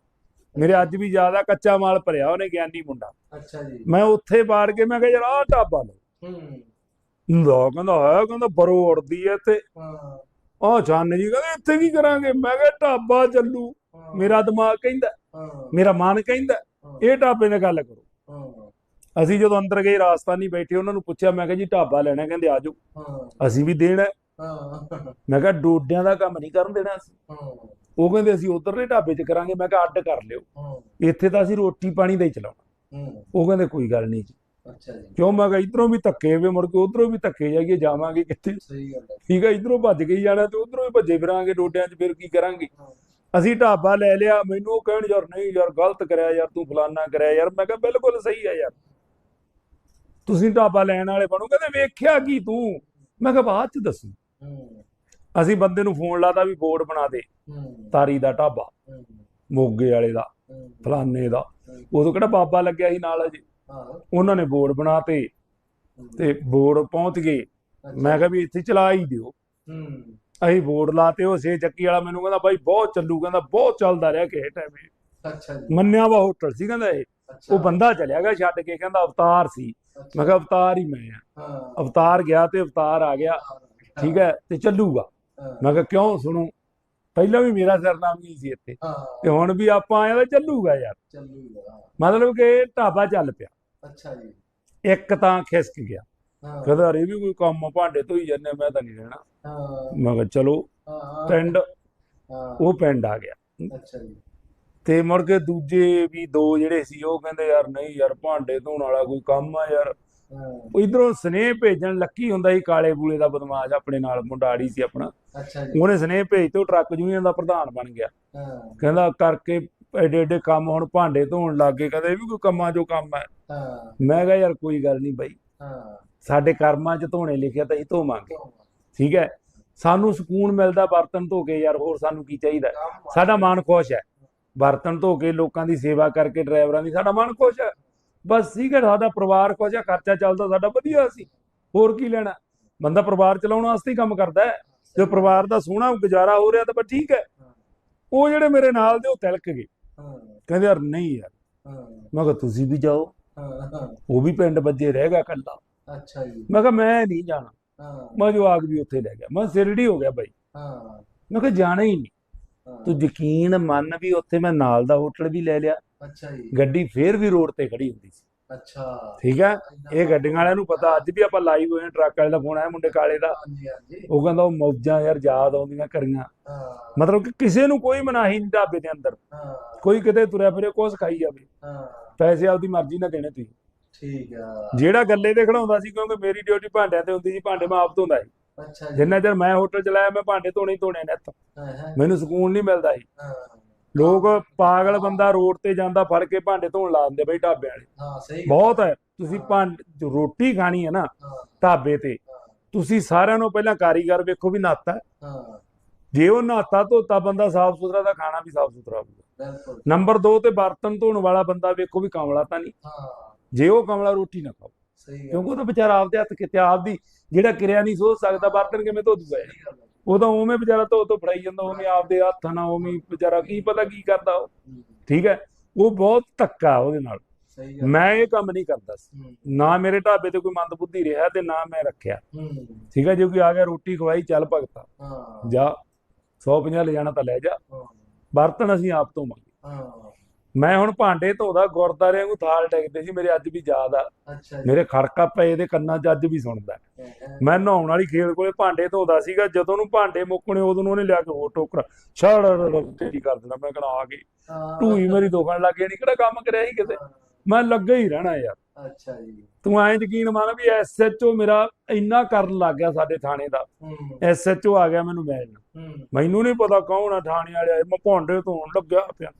ਮੇਰੇ ਅੱਜ ਵੀ ਜ਼ਿਆਦਾ ਕੱਚਾ ਮਾਲ ਭਰਿਆ ਉਹਨੇ ਗਿਆਨੀ ਮੁੰਡਾ। ਅੱਛਾ ਜੀ। ਮੈਂ ਉੱਥੇ ਬਾੜ ਕੇ ਮੈਂ ਕਿਹਾ ਯਾਰ ਆਹ ਢਾਬਾ ਲਓ ਹੂੰ। ਲਾ ਕਹਿੰਦਾ ਹੈ? ਕਹਿੰਦਾ ਬਰੋ ਉੜਦੀ ਐ ਤੇ ਹਾਂ। ਆਹ ਚੰਨ ਜੀ ਕਹਿੰਦੇ ਇੱਥੇ ਕੀ ਕਰਾਂਗੇ? ਮੈਂ ਕਿਹਾ ਢਾਬਾ ਚੱਲੂ। ਮੇਰਾ ਦਿਮਾਗ ਕਹਿੰਦਾ ਮੇਰਾ ਮਨ ਕਹਿੰਦਾ ਇਹ ਢਾਬੇ ਨਾਲ ਗੱਲ ਕਰੋ। ਹਾਂ। ਅਸੀਂ ਜਦੋਂ ਅੰਦਰ ਗਏ ਰਾਜਸਥਾਨੀ ਬੈਠੇ ਉਹਨਾਂ ਨੂੰ ਪੁੱਛਿਆ ਮੈਂ ਕਿਹਾ ਜੀ ਢਾਬਾ ਲੈਣਾ ਕਹਿੰਦੇ ਆਜੋ। ਹਾਂ। ਅਸੀਂ ਵੀ ਦੇਣਾ ਹੈ। ਹਾਂ। ਮੈਂ ਕਿਹਾ ਡੋਡਿਆਂ ਦਾ ਕੰਮ ਨਹੀਂ ਕਰਨ ਦੇਣਾ ਅਸੀਂ। ਹਾਂ। ਉਹ ਕਹਿੰਦੇ ਅਸੀਂ ਉਧਰਲੇ ਢਾਬੇ 'ਚ ਕਰਾਂਗੇ ਮੈਂ ਕਿਹਾ ਅੱਡ ਕਰ ਲਿਓ। ਹਾਂ। ਇੱਥੇ ਤਾਂ ਅਸੀਂ ਰੋਟੀ ਪਾਣੀ ਦਾ ਹੀ ਚਲਾਉਣਾ। ਹੂੰ। ਉਹ ਕਹਿੰਦੇ ਕੋਈ ਗੱਲ ਨਹੀਂ ਜੀ। ਅੱਛਾ ਜੀ। ਕਿਉਂ? ਮੈਂ ਕਿਹਾ ਇਧਰੋਂ ਵੀ ਧੱਕੇ ਵੇ ਮੁੜ ਕੇ ਉਧਰੋਂ ਵੀ ਧੱਕੇ ਜਾਈਏ ਜਾਵਾਂਗੇ ਕਿੱਥੇ? ਸਹੀ ਗੱਲ ਹੈ। ਠੀਕ ਹੈ ਇਧਰੋਂ ਭੱਜ ਕੇ ਹੀ ਜਾਣਾ ਤੇ ਉਧਰੋਂ ਵੀ ਭੱਜੇ ਫਿਰਾਂਗੇ ਡੋਡਿਆਂ 'ਚ ਫਿਰ ਕੀ ਕਰਾਂਗੇ? ਹਾਂ, ਅਸੀਂ ਢਾਬਾ ਲੈ ਲਿਆ ਮੈਨੂੰ ਉਹ ਕਹਿਣ ਯਾਰ ਨਹੀਂ ਯਾਰ ਗਲਤ ਕਰਿਆ ਯਾਰ ਤੂੰ ਫਲਾਨਾ ਕਰਿਆ ਯਾਰ। ਮੈਂ ਕਿਹਾ ਬਿਲਕੁਲ ਸਹੀ ਹੈ ਯਾਰ। ਤੁਸੀਂ ਢਾਬਾ ਲੈਣ ਵਾਲੇ ਬਣੋ ਕਹਿੰਦੇ ਵੇਖਿਆ ਕੀ ਤੂੰ? ਮੈਂ ਕਿਹਾ ਬਾਅਦ ਚ ਦੱਸੂ। ਅਸੀਂ ਬੰਦੇ ਨੂੰ ਫੋਨ ਲਾਤਾ ਵੀ ਬੋਰਡ ਬਣਾ ਦੇ। ਤਾਰੀ ਦਾ ਢਾਬਾ ਮੋਗੇ ਵਾਲੇ ਦਾ ਫਲਾਨੇ ਦਾ। ਉਦੋਂ ਕਿਹੜਾ ਬਾਬਾ ਲੱਗਿਆ ਸੀ ਨਾਲ ਅਜੇ? ਉਹਨਾਂ ਨੇ ਬੋਰਡ ਬਣਾਤੇ ਤੇ ਬੋਰਡ ਪਹੁੰਚ ਗਏ। ਮੈਂ ਕਿਹਾ ਵੀ ਇੱਥੇ ਚਲਾ ਹੀ ਦਿਓ। ਅਸੀਂ ਬੋਰਡ ਲਾਤੇ ਉਹ ਸੇ ਚੱਕੀ ਵਾਲਾ ਮੈਨੂੰ ਕਹਿੰਦਾ ਬਾਈ ਬਹੁਤ ਚੱਲੂ ਕਹਿੰਦਾ ਬਹੁਤ ਚੱਲਦਾ ਰਿਹਾ ਕਿਸੇ ਟਾਈਮ ਅੱਛਾ ਜੀ। ਮੰਨਿਆ ਵਾ ਹੋਟਲ ਸੀ ਕਹਿੰਦਾ ਇਹ। ਉਹ ਬੰਦਾ ਚਲਿਆ ਗਿਆ ਛੱਡ ਕੇ ਕਹਿੰਦਾ ਅਵਤਾਰ ਸੀ। ਮੈਂ ਕਿਹਾ ਅਵਤਾਰ ਹੀ ਮੈਂ ਆ ਹਾਂ ਅਵਤਾਰ ਗਿਆ ਤੇ ਅਵਤਾਰ ਆ ਗਿਆ ਠੀਕ ਹੈ ਤੇ ਚੱਲੂਗਾ ਹਾਂ, ਮੈਂ ਕਿਹਾ ਕਿਉਂ ਸੁਣੋ ਪਹਿਲਾਂ ਵੀ ਮੇਰਾ ਸਰਨਾਮ ਨਹੀਂ ਸੀ ਇੱਥੇ ਹਾਂ ਤੇ ਹੁਣ ਵੀ ਆਪਾਂ ਆਏ ਤਾਂ ਚੱਲੂਗਾ ਯਾਰ ਚੱਲੂਗਾ ਮਤਲਬ ਕਿ ਢਾਬਾ ਚੱਲ ਪਿਆ ਅੱਛਾ ਜੀ ਇੱਕ ਤਾਂ ਖਿਸਕ ਗਿਆ ਹਾਂ ਕਹਿੰਦਾ ਅਰੇ ਵੀ ਕੋਈ ਕੰਮ ਭਾਂਡੇ ਧੋਈ ਜਾਂਦੇ ਮੈਂ ਤਾਂ ਨਹੀਂ ਰਹਿਣਾ ਹਾਂ ਮੈਂ ਕਿਹਾ ਚਲੋ ਹਾਂ, ਹਾਂ ਪਿੰਡ ਹਾਂ ਉਹ ਪਿੰਡ ਆ ਗਿਆ ਅੱਛਾ ਜੀ ਤੇ ਮੁੜ ਕੇ ਦੂਜੇ ਵੀ ਦੋ ਜਿਹੜੇ ਸੀ ਉਹ ਕਹਿੰਦੇ ਯਾਰ ਨਹੀਂ ਯਾਰ ਭਾਂਡੇ ਧੋਣ ਵਾਲਾ ਕੋਈ ਕੰਮ ਆ ਯਾਰ। ਇਧਰੋਂ ਸਨੇਹ ਭੇਜਣ ਲੱਕੀ ਹੁੰਦਾ ਸੀ ਕਾਲੇ ਬੂਲੇ ਦਾ ਬਦਮਾਸ਼ ਆਪਣੇ ਨਾਲ ਮੁੰਡਾੜੀ ਸੀ ਆਪਣਾ। ਅੱਛਾ ਜੀ। ਉਹਨੇ ਸਨੇਹ ਭੇਜ ਤੇ ਉਹ ਟਰੱਕ ਯੂਨੀਅਨ ਦਾ ਪ੍ਰਧਾਨ ਬਣ ਗਿਆ। ਹਾਂ ਕਹਿੰਦਾ ਕਰਕੇ ਐਡੇ ਐਡੇ ਕੰਮ ਹੁਣ ਭਾਂਡੇ ਧੋਣ ਲੱਗ ਗਏ ਕਹਿੰਦਾ ਇਹ ਵੀ ਕੋਈ ਕੰਮਾਂ ਚੋਂ ਕੰਮ ਹੈ ਹਾਂ। ਮੈਂ ਕਿਹਾ ਯਾਰ ਕੋਈ ਗੱਲ ਨਹੀਂ ਬਾਈ। ਹਾਂ। ਸਾਡੇ ਕਰਮਾਂ 'ਚ ਧੋਣੇ ਲਿਖਿਆ ਤਾਂ ਅਸੀਂ ਧੋਵਾਂਗੇ? ਠੀਕ ਹੈ? ਸਾਨੂੰ ਸਕੂਨ ਮਿਲਦਾ ਬਰਤਨ ਧੋ ਕੇ ਯਾਰ ਹੋਰ ਸਾਨੂੰ ਕੀ ਚਾਹੀਦਾ। ਸਾਡਾ ਮਨ ਖੁਸ਼ ਹੈ। ਬਰਤਨ ਧੋ ਕੇ ਲੋਕਾਂ ਦੀ ਸੇਵਾ ਕਰਕੇ ਡਰਾਈਵਰਾਂ ਦੀ ਸਾਡਾ ਮਨ ਖੁਸ਼ ਹੈ। ਬਸ ਹੈ ਸਾਡਾ ਪਰਿਵਾਰ ਖੁਸ਼ ਹੈ ਖਰਚਾ ਚੱਲਦਾ ਸਾਡਾ ਵਧੀਆ ਸੀ। ਹੋਰ ਕੀ ਲੈਣਾ? ਬੰਦਾ ਪਰਿਵਾਰ ਚਲਾਉਣ ਵਾਸਤੇ ਹੀ ਕੰਮ ਕਰਦਾ ਹੈ। ਜੇ ਪਰਿਵਾਰ ਦਾ ਸੋਹਣਾ ਗੁਜ਼ਾਰਾ ਹੋ ਰਿਹਾ ਤਾਂ ਬਸ ਠੀਕ ਹੈ। ਉਹ ਜਿਹੜੇ ਮੇਰੇ ਨਾਲ ਦੇ ਉਹ ਤਿਲਕ ਗਏ। ਕਹਿੰਦੇ ਯਾਰ ਨਹੀਂ ਯਾਰ। ਮੈਂ ਕਿਹਾ ਤੁਸੀਂ ਵੀ ਜਾਓ। ਉਹ ਵੀ ਪਿੰਡ ਬੱਜੇ ਰਹਿ ਗਿਆ ਕੱਲਾ ਅੱਛਾ ਜੀ। ਮੈਂ ਕਿਹਾ ਮੈਂ ਨਹੀਂ ਜਾਣਾ। ਮੈਂ ਜਵਾਕ ਵੀ ਉੱਥੇ ਲੈ ਗਿਆ। ਮੈਂ ਸਿਰੜੀ ਹੋ ਗਿਆ ਬਾਈ। ਹਾਂ। ਮੈਂ ਕਿਹਾ ਜਾਣਾ ਹੀ ਨਹੀਂ। ਤੂੰ ਯਕੀਨ ਮੰਨ ਵੀ ਉੱਥੇ ਮੈਂ ਨਾਲ ਦਾ ਹੋਟਲ ਵੀ ਲੈ ਲਿਆ। ਅੱਛਾ ਜੀ। ਗੱਡੀ ਫੇਰ ਵੀ ਰੋਡ ਤੇ ਖੜੀ ਹੁੰਦੀ ਸੀ। ਅੱਛਾ। ਠੀਕ ਹੈ? ਇਹ ਗੱਡੀਆਂ ਵਾਲਿਆਂ ਨੂੰ ਪਤਾ ਅੱਜ ਵੀ ਆਪਾਂ ਲਾਈਵ ਹੋਏ ਟਰੱਕ ਵਾਲੇ ਦਾ ਫੋਨ ਆਇਆ ਮੁੰਡੇ ਕਾਲੇ ਦਾ। ਉਹ ਕਹਿੰਦਾ ਉਹ ਮੌਜਾਂ ਯਾਰ ਯਾਦ ਆਉਂਦੀਆਂ ਕਰੀਆਂ। ਮਤਲਬ ਕਿ ਕਿਸੇ ਨੂੰ ਕੋਈ ਮਨਾਹੀ ਨਹੀਂ ਢਾਬੇ ਦੇ ਅੰਦਰ। ਕੋਈ ਕਿਤੇ ਤੁਰਿਆ ਫਿਰੇ ਕੁਛ ਖਾਈ ਜਾਵੇ। ਪੈਸੇ ਆਪਦੀ ਮਰਜ਼ੀ ਨਾਲ ਦੇਣੇ ਤੁਸੀਂ। ਠੀਕ ਆ। ਜਿਹੜਾ ਗੱਲੇ ਤੇ ਖੜਾਉਂਦਾ ਸੀ ਕਿਉਂਕਿ ਮੇਰੀ ਡਿਊਟੀ ਭਾਂਡਿਆਂ ਤੇ ਹੁੰਦੀ ਸੀ ਭਾਂਡੇ ਮੈਂ ਆਪ ਧੋਂਦਾ ਸੀ। ਅੱਛਾ ਜੀ। ਜਿੰਨਾ ਚਿਰ ਮੈਂ ਹੋਟਲ ਚਲਾਇਆ ਮੈਂ ਭਾਂਡੇ ਧੋਣੇ ਧੋਣੇ ਨੇ ਇੱਥੋਂ ਮੈਨੂੰ ਸਕੂਨ ਨਹੀਂ ਮਿਲਦਾ ਸੀ ਲੋਕ ਪਾਗਲ ਬੰਦਾ ਰੋਡ ਤੇ ਜਾਂਦਾ ਫੜ ਕੇ ਭਾਂਡੇ ਧੋਣ ਲਾ ਦਿੰਦੇ ਬਈ ਢਾਬੇ ਵਾਲੇ। ਹਾਂ ਸਹੀ। ਬਹੁਤ ਹੈ। ਤੁਸੀਂ ਭਾਂਡ ਰੋਟੀ ਖਾਣੀ ਹੈ ਨਾ ਢਾਬੇ ਤੇ ਤੁਸੀਂ ਸਾਰਿਆਂ ਨੂੰ ਪਹਿਲਾਂ ਕਾਰੀਗਰ ਵੇਖੋ ਵੀ ਹੈ। ਹਾਂ। ਜੇ ਉਹ ਨਹਾਤਾ ਧੋਤਾ ਬੰਦਾ ਸਾਫ਼ ਸੁਥਰਾ ਤਾਂ ਖਾਣਾ ਵੀ ਸਾਫ਼ ਸੁਥਰਾ ਹੋਊਗਾ। ਬਿਲਕੁਲ। ਨੰਬਰ 2 ਤੇ ਬਰਤਨ ਧੋਣ ਵਾਲਾ ਬੰਦਾ ਵੇਖੋ ਵੀ ਕਮਲਾ ਤਾਂ ਨਹੀਂ। ਹਾਂ। ਜੇ ਉਹ ਕਮਲਾ ਰੋਟੀ ਨਾ ਖਾਓ ਕਿਉਂਕਿ ਉਹ ਤਾਂ ਵਿਚਾਰਾ ਆਪਦੇ ਹੱਥ ਕਿਤੇ ਆਪਦੀ ਜਿਹੜਾ ਕਿਰਿਆ ਨਹੀਂ ਸੋਚ ਸਕਦਾ ਬਰਤਨ ਕਿਵੇਂ ਧੋ ਦੂਗਾ। ਉਹ ਤਾਂ ਉਵੇਂ ਵਿਚਾਰਾ ਧੋ ਧੋ ਫੜਾਈ ਜਾਂਦਾ ਉਵੇਂ ਆਪਦੇ ਹੱਥਾਂ ਨਾਲ ਉਵੇਂ ਵਿਚਾਰਾ ਕੀ ਪਤਾ ਕੀ ਕਰਦਾ ਉਹ। ਠੀਕ ਹੈ? ਉਹ ਬਹੁਤ ਧੱਕਾ ਉਹਦੇ ਨਾਲ। ਮੈਂ ਇਹ ਕੰਮ ਨਹੀਂ ਕਰਦਾ ਸੀ। ਨਾ ਮੇਰੇ ਢਾਬੇ ਤੇ ਕੋਈ ਮੰਦਬੁੱਧੀ ਰਿਹਾ ਤੇ ਨਾ ਮੈਂ ਰੱਖਿਆ। ਠੀਕ ਹੈ? ਜੇ ਕੋਈ ਆ ਗਿਆ ਰੋਟੀ ਖਵਾਈ ਚੱਲ ਭਗਤਾ। ਜਾ। 150 ਲੈ ਜਾਣਾ ਤਾਂ ਲੈ ਜਾ। ਬਰਤਨ ਅਸੀਂ ਆਪ ਧੋਵਾਂਗੇ ਹਾਂ। ਮੈਂ ਹੁਣ ਭਾਂਡੇ ਧੋਦਾ ਗੁਰਦਾਰੇ ਵਾਂਗੂ ਥਾਲ ਟੇਕਦੇ ਸੀ ਮੇਰੇ ਅੱਜ ਵੀ ਯਾਦ ਆ। ਅੱਛਾ ਮੇਰੇ ਖੜਕਾ ਪਏ ਦੇ ਕੰਨਾਂ 'ਚ ਅੱਜ ਵੀ ਸੁਣਦਾ। ਮੈਂ ਨਹਾਉਣ ਵਾਲੀ ਖੇਲ ਕੋਲੇ ਭਾਂਡੇ ਧੋਦਾ ਸੀਗਾ ਜਦੋਂ ਨੂੰ ਭਾਂਡੇ ਮੁੱਕਣੇ ਉਦੋਂ ਨੂੰ ਉਹਨੇ ਲਿਆ ਕੇ ਉਹ ਟੋਕਰਾ ਛੜ ਢੇਰੀ ਕਰ ਦੇਣਾ ਮੈਂ ਕਹਣਾ ਆ ਗਈ। ਢੂਈ ਮੇਰੀ ਦੁਖਣ ਲੱਗ ਗਈ ਨਹੀਂ ਕਿਹੜਾ ਕੰਮ ਕਰਿਆ ਸੀ ਕਿਤੇ? ਮੈਂ ਲੱਗਾ ਹੀ ਰਹਿਣਾ ਯਾਰ। ਅੱਛਾ ਜੀ। ਤੂੰ ਐਂ ਯਕੀਨ ਮੰਨ ਵੀ ਐਸਐਚਓ ਮੇਰਾ ਇੰਨਾ ਕਰਨ ਲੱਗ ਗਿਆ ਸਾਡੇ ਥਾਣੇ ਦਾ। ਹੂੰ। ਐਸਐਚਓ ਆ ਗਿਆ ਮੈਨੂੰ ਮਿਲਣ ਮੈਨੂੰ ਨਹੀਂ ਪਤਾ ਕੌਣ ਆ ਥਾਣੇ ਵਾਲੇ ਆਏ ਮੈਂ ਭਾਂਡੇ ਧੋਣ ਲੱਗਿਆ ਪਿਆ।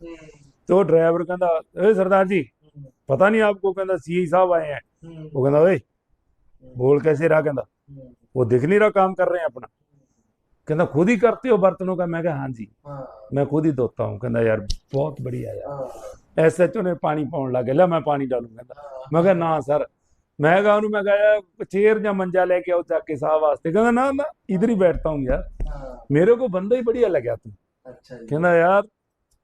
ਤੇ ਉਹ ਡਰਾਈਵਰ ਕਹਿੰਦਾ ਏ ਸਰਦਾਰ ਜੀ ਹੂੰ, पता नहीं आपको कहता सीआई साहब आए हैं हम्म, वो कहता ओए बोल कैसे रहा कहता हम्म, वो दिख नहीं रहा काम कर रहे हैं अपना कहता खुद ही करते हो बर्तनों का मैं कहा हाँ जी हाँ मैं खुद ही धोता हूँ कहता यार बहुत बढ़िया यार हाँ एस एच ओ ने पानी पाउन लगे ला मैं पानी डालू कहता हाँ, मैं कहा ना सर मैं कहा ਉਹਨੂੰ ਮੈਂ ਕਹਾ ਯਾਰ ਚੇਅਰ ਜਾਂ ਮੰਜਾ ਲੈ ਕੇ ਆਓ ਚੱਕ ਕੇ ਸਾਹ ਵਾਸਤੇ ਕਹਿੰਦਾ ਨਾ ਨਾ ਇਧਰ ਹੀ ਬੈਠਤਾ ਹੂੰ यार हाँ, मेरे को बंदा ही बढ़िया लगा तू अच्छा जी ਕਹਿੰਦਾ ਯਾਰ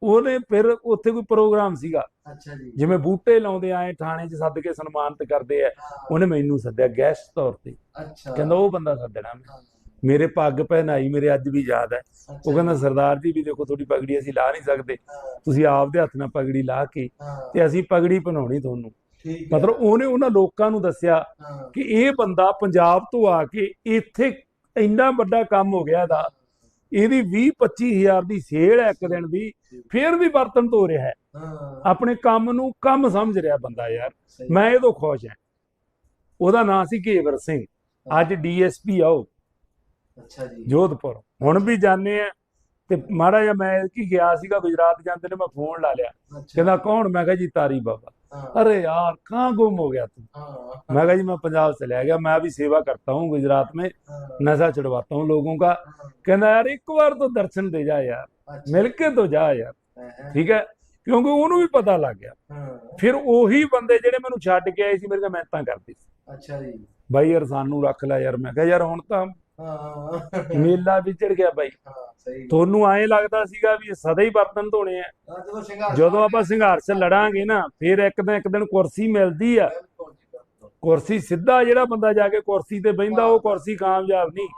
ਉਹਨੇ ਫਿਰ ਉੱਥੇ ਕੋਈ ਪ੍ਰੋਗਰਾਮ ਸੀਗਾ। ਅੱਛਾ ਜੀ। ਜਿਵੇਂ ਬੂਟੇ ਲਾਉਂਦੇ ਆਏ ਥਾਣੇ 'ਚ ਸੱਦ ਕੇ ਸਨਮਾਨਿਤ ਕਰਦੇ ਆ ਉਹਨੇ ਮੈਨੂੰ ਸੱਦਿਆ ਗੈਸਟ ਤੌਰ ਤੇ। ਅੱਛਾ। ਕਹਿੰਦਾ ਉਹ ਬੰਦਾ ਸੱਦਣਾ ਮੇਰੇ ਪੱਗ ਪਹਿਨਾਈ ਮੇਰੇ ਅੱਜ ਵੀ ਯਾਦ ਹੈ ਉਹ ਕਹਿੰਦਾ ਸਰਦਾਰ ਜੀ ਵੀ ਦੇਖੋ ਤੁਹਾਡੀ ਪਗੜੀ ਅਸੀਂ ਲਾ ਨਹੀਂ ਸਕਦੇ। ਤੁਸੀਂ ਆਪ ਦੇ ਹੱਥ ਨਾਲ ਪਗੜੀ ਲਾ ਕੇ ਤੇ ਅਸੀਂ ਪਗੜੀ ਬਣਾਉਣੀ ਤੁਹਾਨੂੰ। ਮਤਲਬ ਉਹਨੇ ਉਹਨਾਂ ਲੋਕਾਂ ਨੂੰ ਦੱਸਿਆ ਕਿ ਇਹ ਬੰਦਾ ਪੰਜਾਬ ਤੋਂ ਆ ਕੇ ਇੱਥੇ ਇੰਨਾ ਵੱਡਾ ਕੰਮ ਹੋ ਗਿਆ ਦਾ ਇਹਦੀ 20 25000 ਦੀ ਸੇਲ ਹੈ ਇੱਕ ਦਿਨ ਦੀ ਫੇਰ ਵੀ ਬਰਤਨ ਧੋ ਰਿਹਾ ਹੈ। ਆਪਣੇ ਕੰਮ ਨੂੰ ਕੰਮ ਸਮਝ ਰਿਹਾ ਬੰਦਾ ਯਾਰ। ਮੈਂ ਇਹਦੋਂ ਖੁਸ਼ ਹਾਂ। ਉਹਦਾ ਨਾਂ ਸੀ ਕੇਵਰ ਸਿੰਘ। ਅੱਜ ਡੀਐਸਪੀ ਆਓ। ਅੱਛਾ ਜੀ। ਜੋਧਪੁਰ। ਹੁਣ ਵੀ ਜਾਣੇ ਆ ਤੇ ਮਹਾਰਾਜਾ ਮੈਂ ਕੀ ਗਿਆ ਸੀਗਾ ਗੁਜਰਾਤ ਜਾਂਦੇ ਨੇ ਮੈਂ ਫੋਨ ਲਾ ਲਿਆ। ਕਹਿੰਦਾ ਕੌਣ? ਮੈਂ ਕਿਹਾ ਜੀ ਤਾਰੀ ਬਾਬਾ। अरे यार कहाँ गुम हो गया तू हाँ, मैं कहा जी मैं पंजाब से ले गया मैं अभी सेवा करता हूँ गुजरात में हाँ, नशा छुड़वाता हूँ लोगों का हाँ, कहना यार एक बार तो दर्शन दे जा यार अच्छा, मिल के तो जा यार हाँ, ਠੀਕ ਹੈ ਕਿਉਂਕਿ ਉਹਨੂੰ ਵੀ ਪਤਾ ਲੱਗ ਗਿਆ हाँ, ਫਿਰ ਉਹੀ ਬੰਦੇ ਜਿਹੜੇ ਮੈਨੂੰ ਛੱਡ ਕੇ ਆਏ ਸੀ ਮੇਰੇ ਨਾਲ ਮਿਹਨਤਾਂ ਕਰਦੇ ਸੀ अच्छा जी ਬਾਈ ਯਾਰ ਸਾਨੂੰ ਰੱਖ ਲੈ ਯਾਰ ਮੈਂ ਕਿਹਾ ਯਾਰ ਹੁਣ ਤਾਂ ਹਾਂ। ਮੇਲਾ ਵਿਚੜ ਗਿਆ ਬਾਈ। ਹਾਂ ਸਹੀ। ਤੁਹਾਨੂੰ ਐਂ ਲੱਗਦਾ ਸੀਗਾ ਵੀ ਸਦਾ ਹੀ ਬਰਤਨ ਧੋਣੇ ਆ। ਜਦੋਂ ਸੰਘਰਸ਼ ਜਦੋਂ ਆਪਾਂ ਸੰਘਰਸ਼ ਲੜਾਂਗੇ ਨਾ ਫਿਰ ਇੱਕ ਦਿਨ ਇੱਕ ਦਿਨ ਕੁਰਸੀ ਮਿਲਦੀ ਆ। ਕੁਰਸੀ ਸਿੱਧਾ ਜਿਹੜਾ ਬੰਦਾ ਜਾ ਕੇ ਕੁਰਸੀ ਤੇ ਬਹਿੰਦਾ ਉਹ ਕੁਰਸੀ ਕਾਮਯਾਬ ਨਹੀਂ।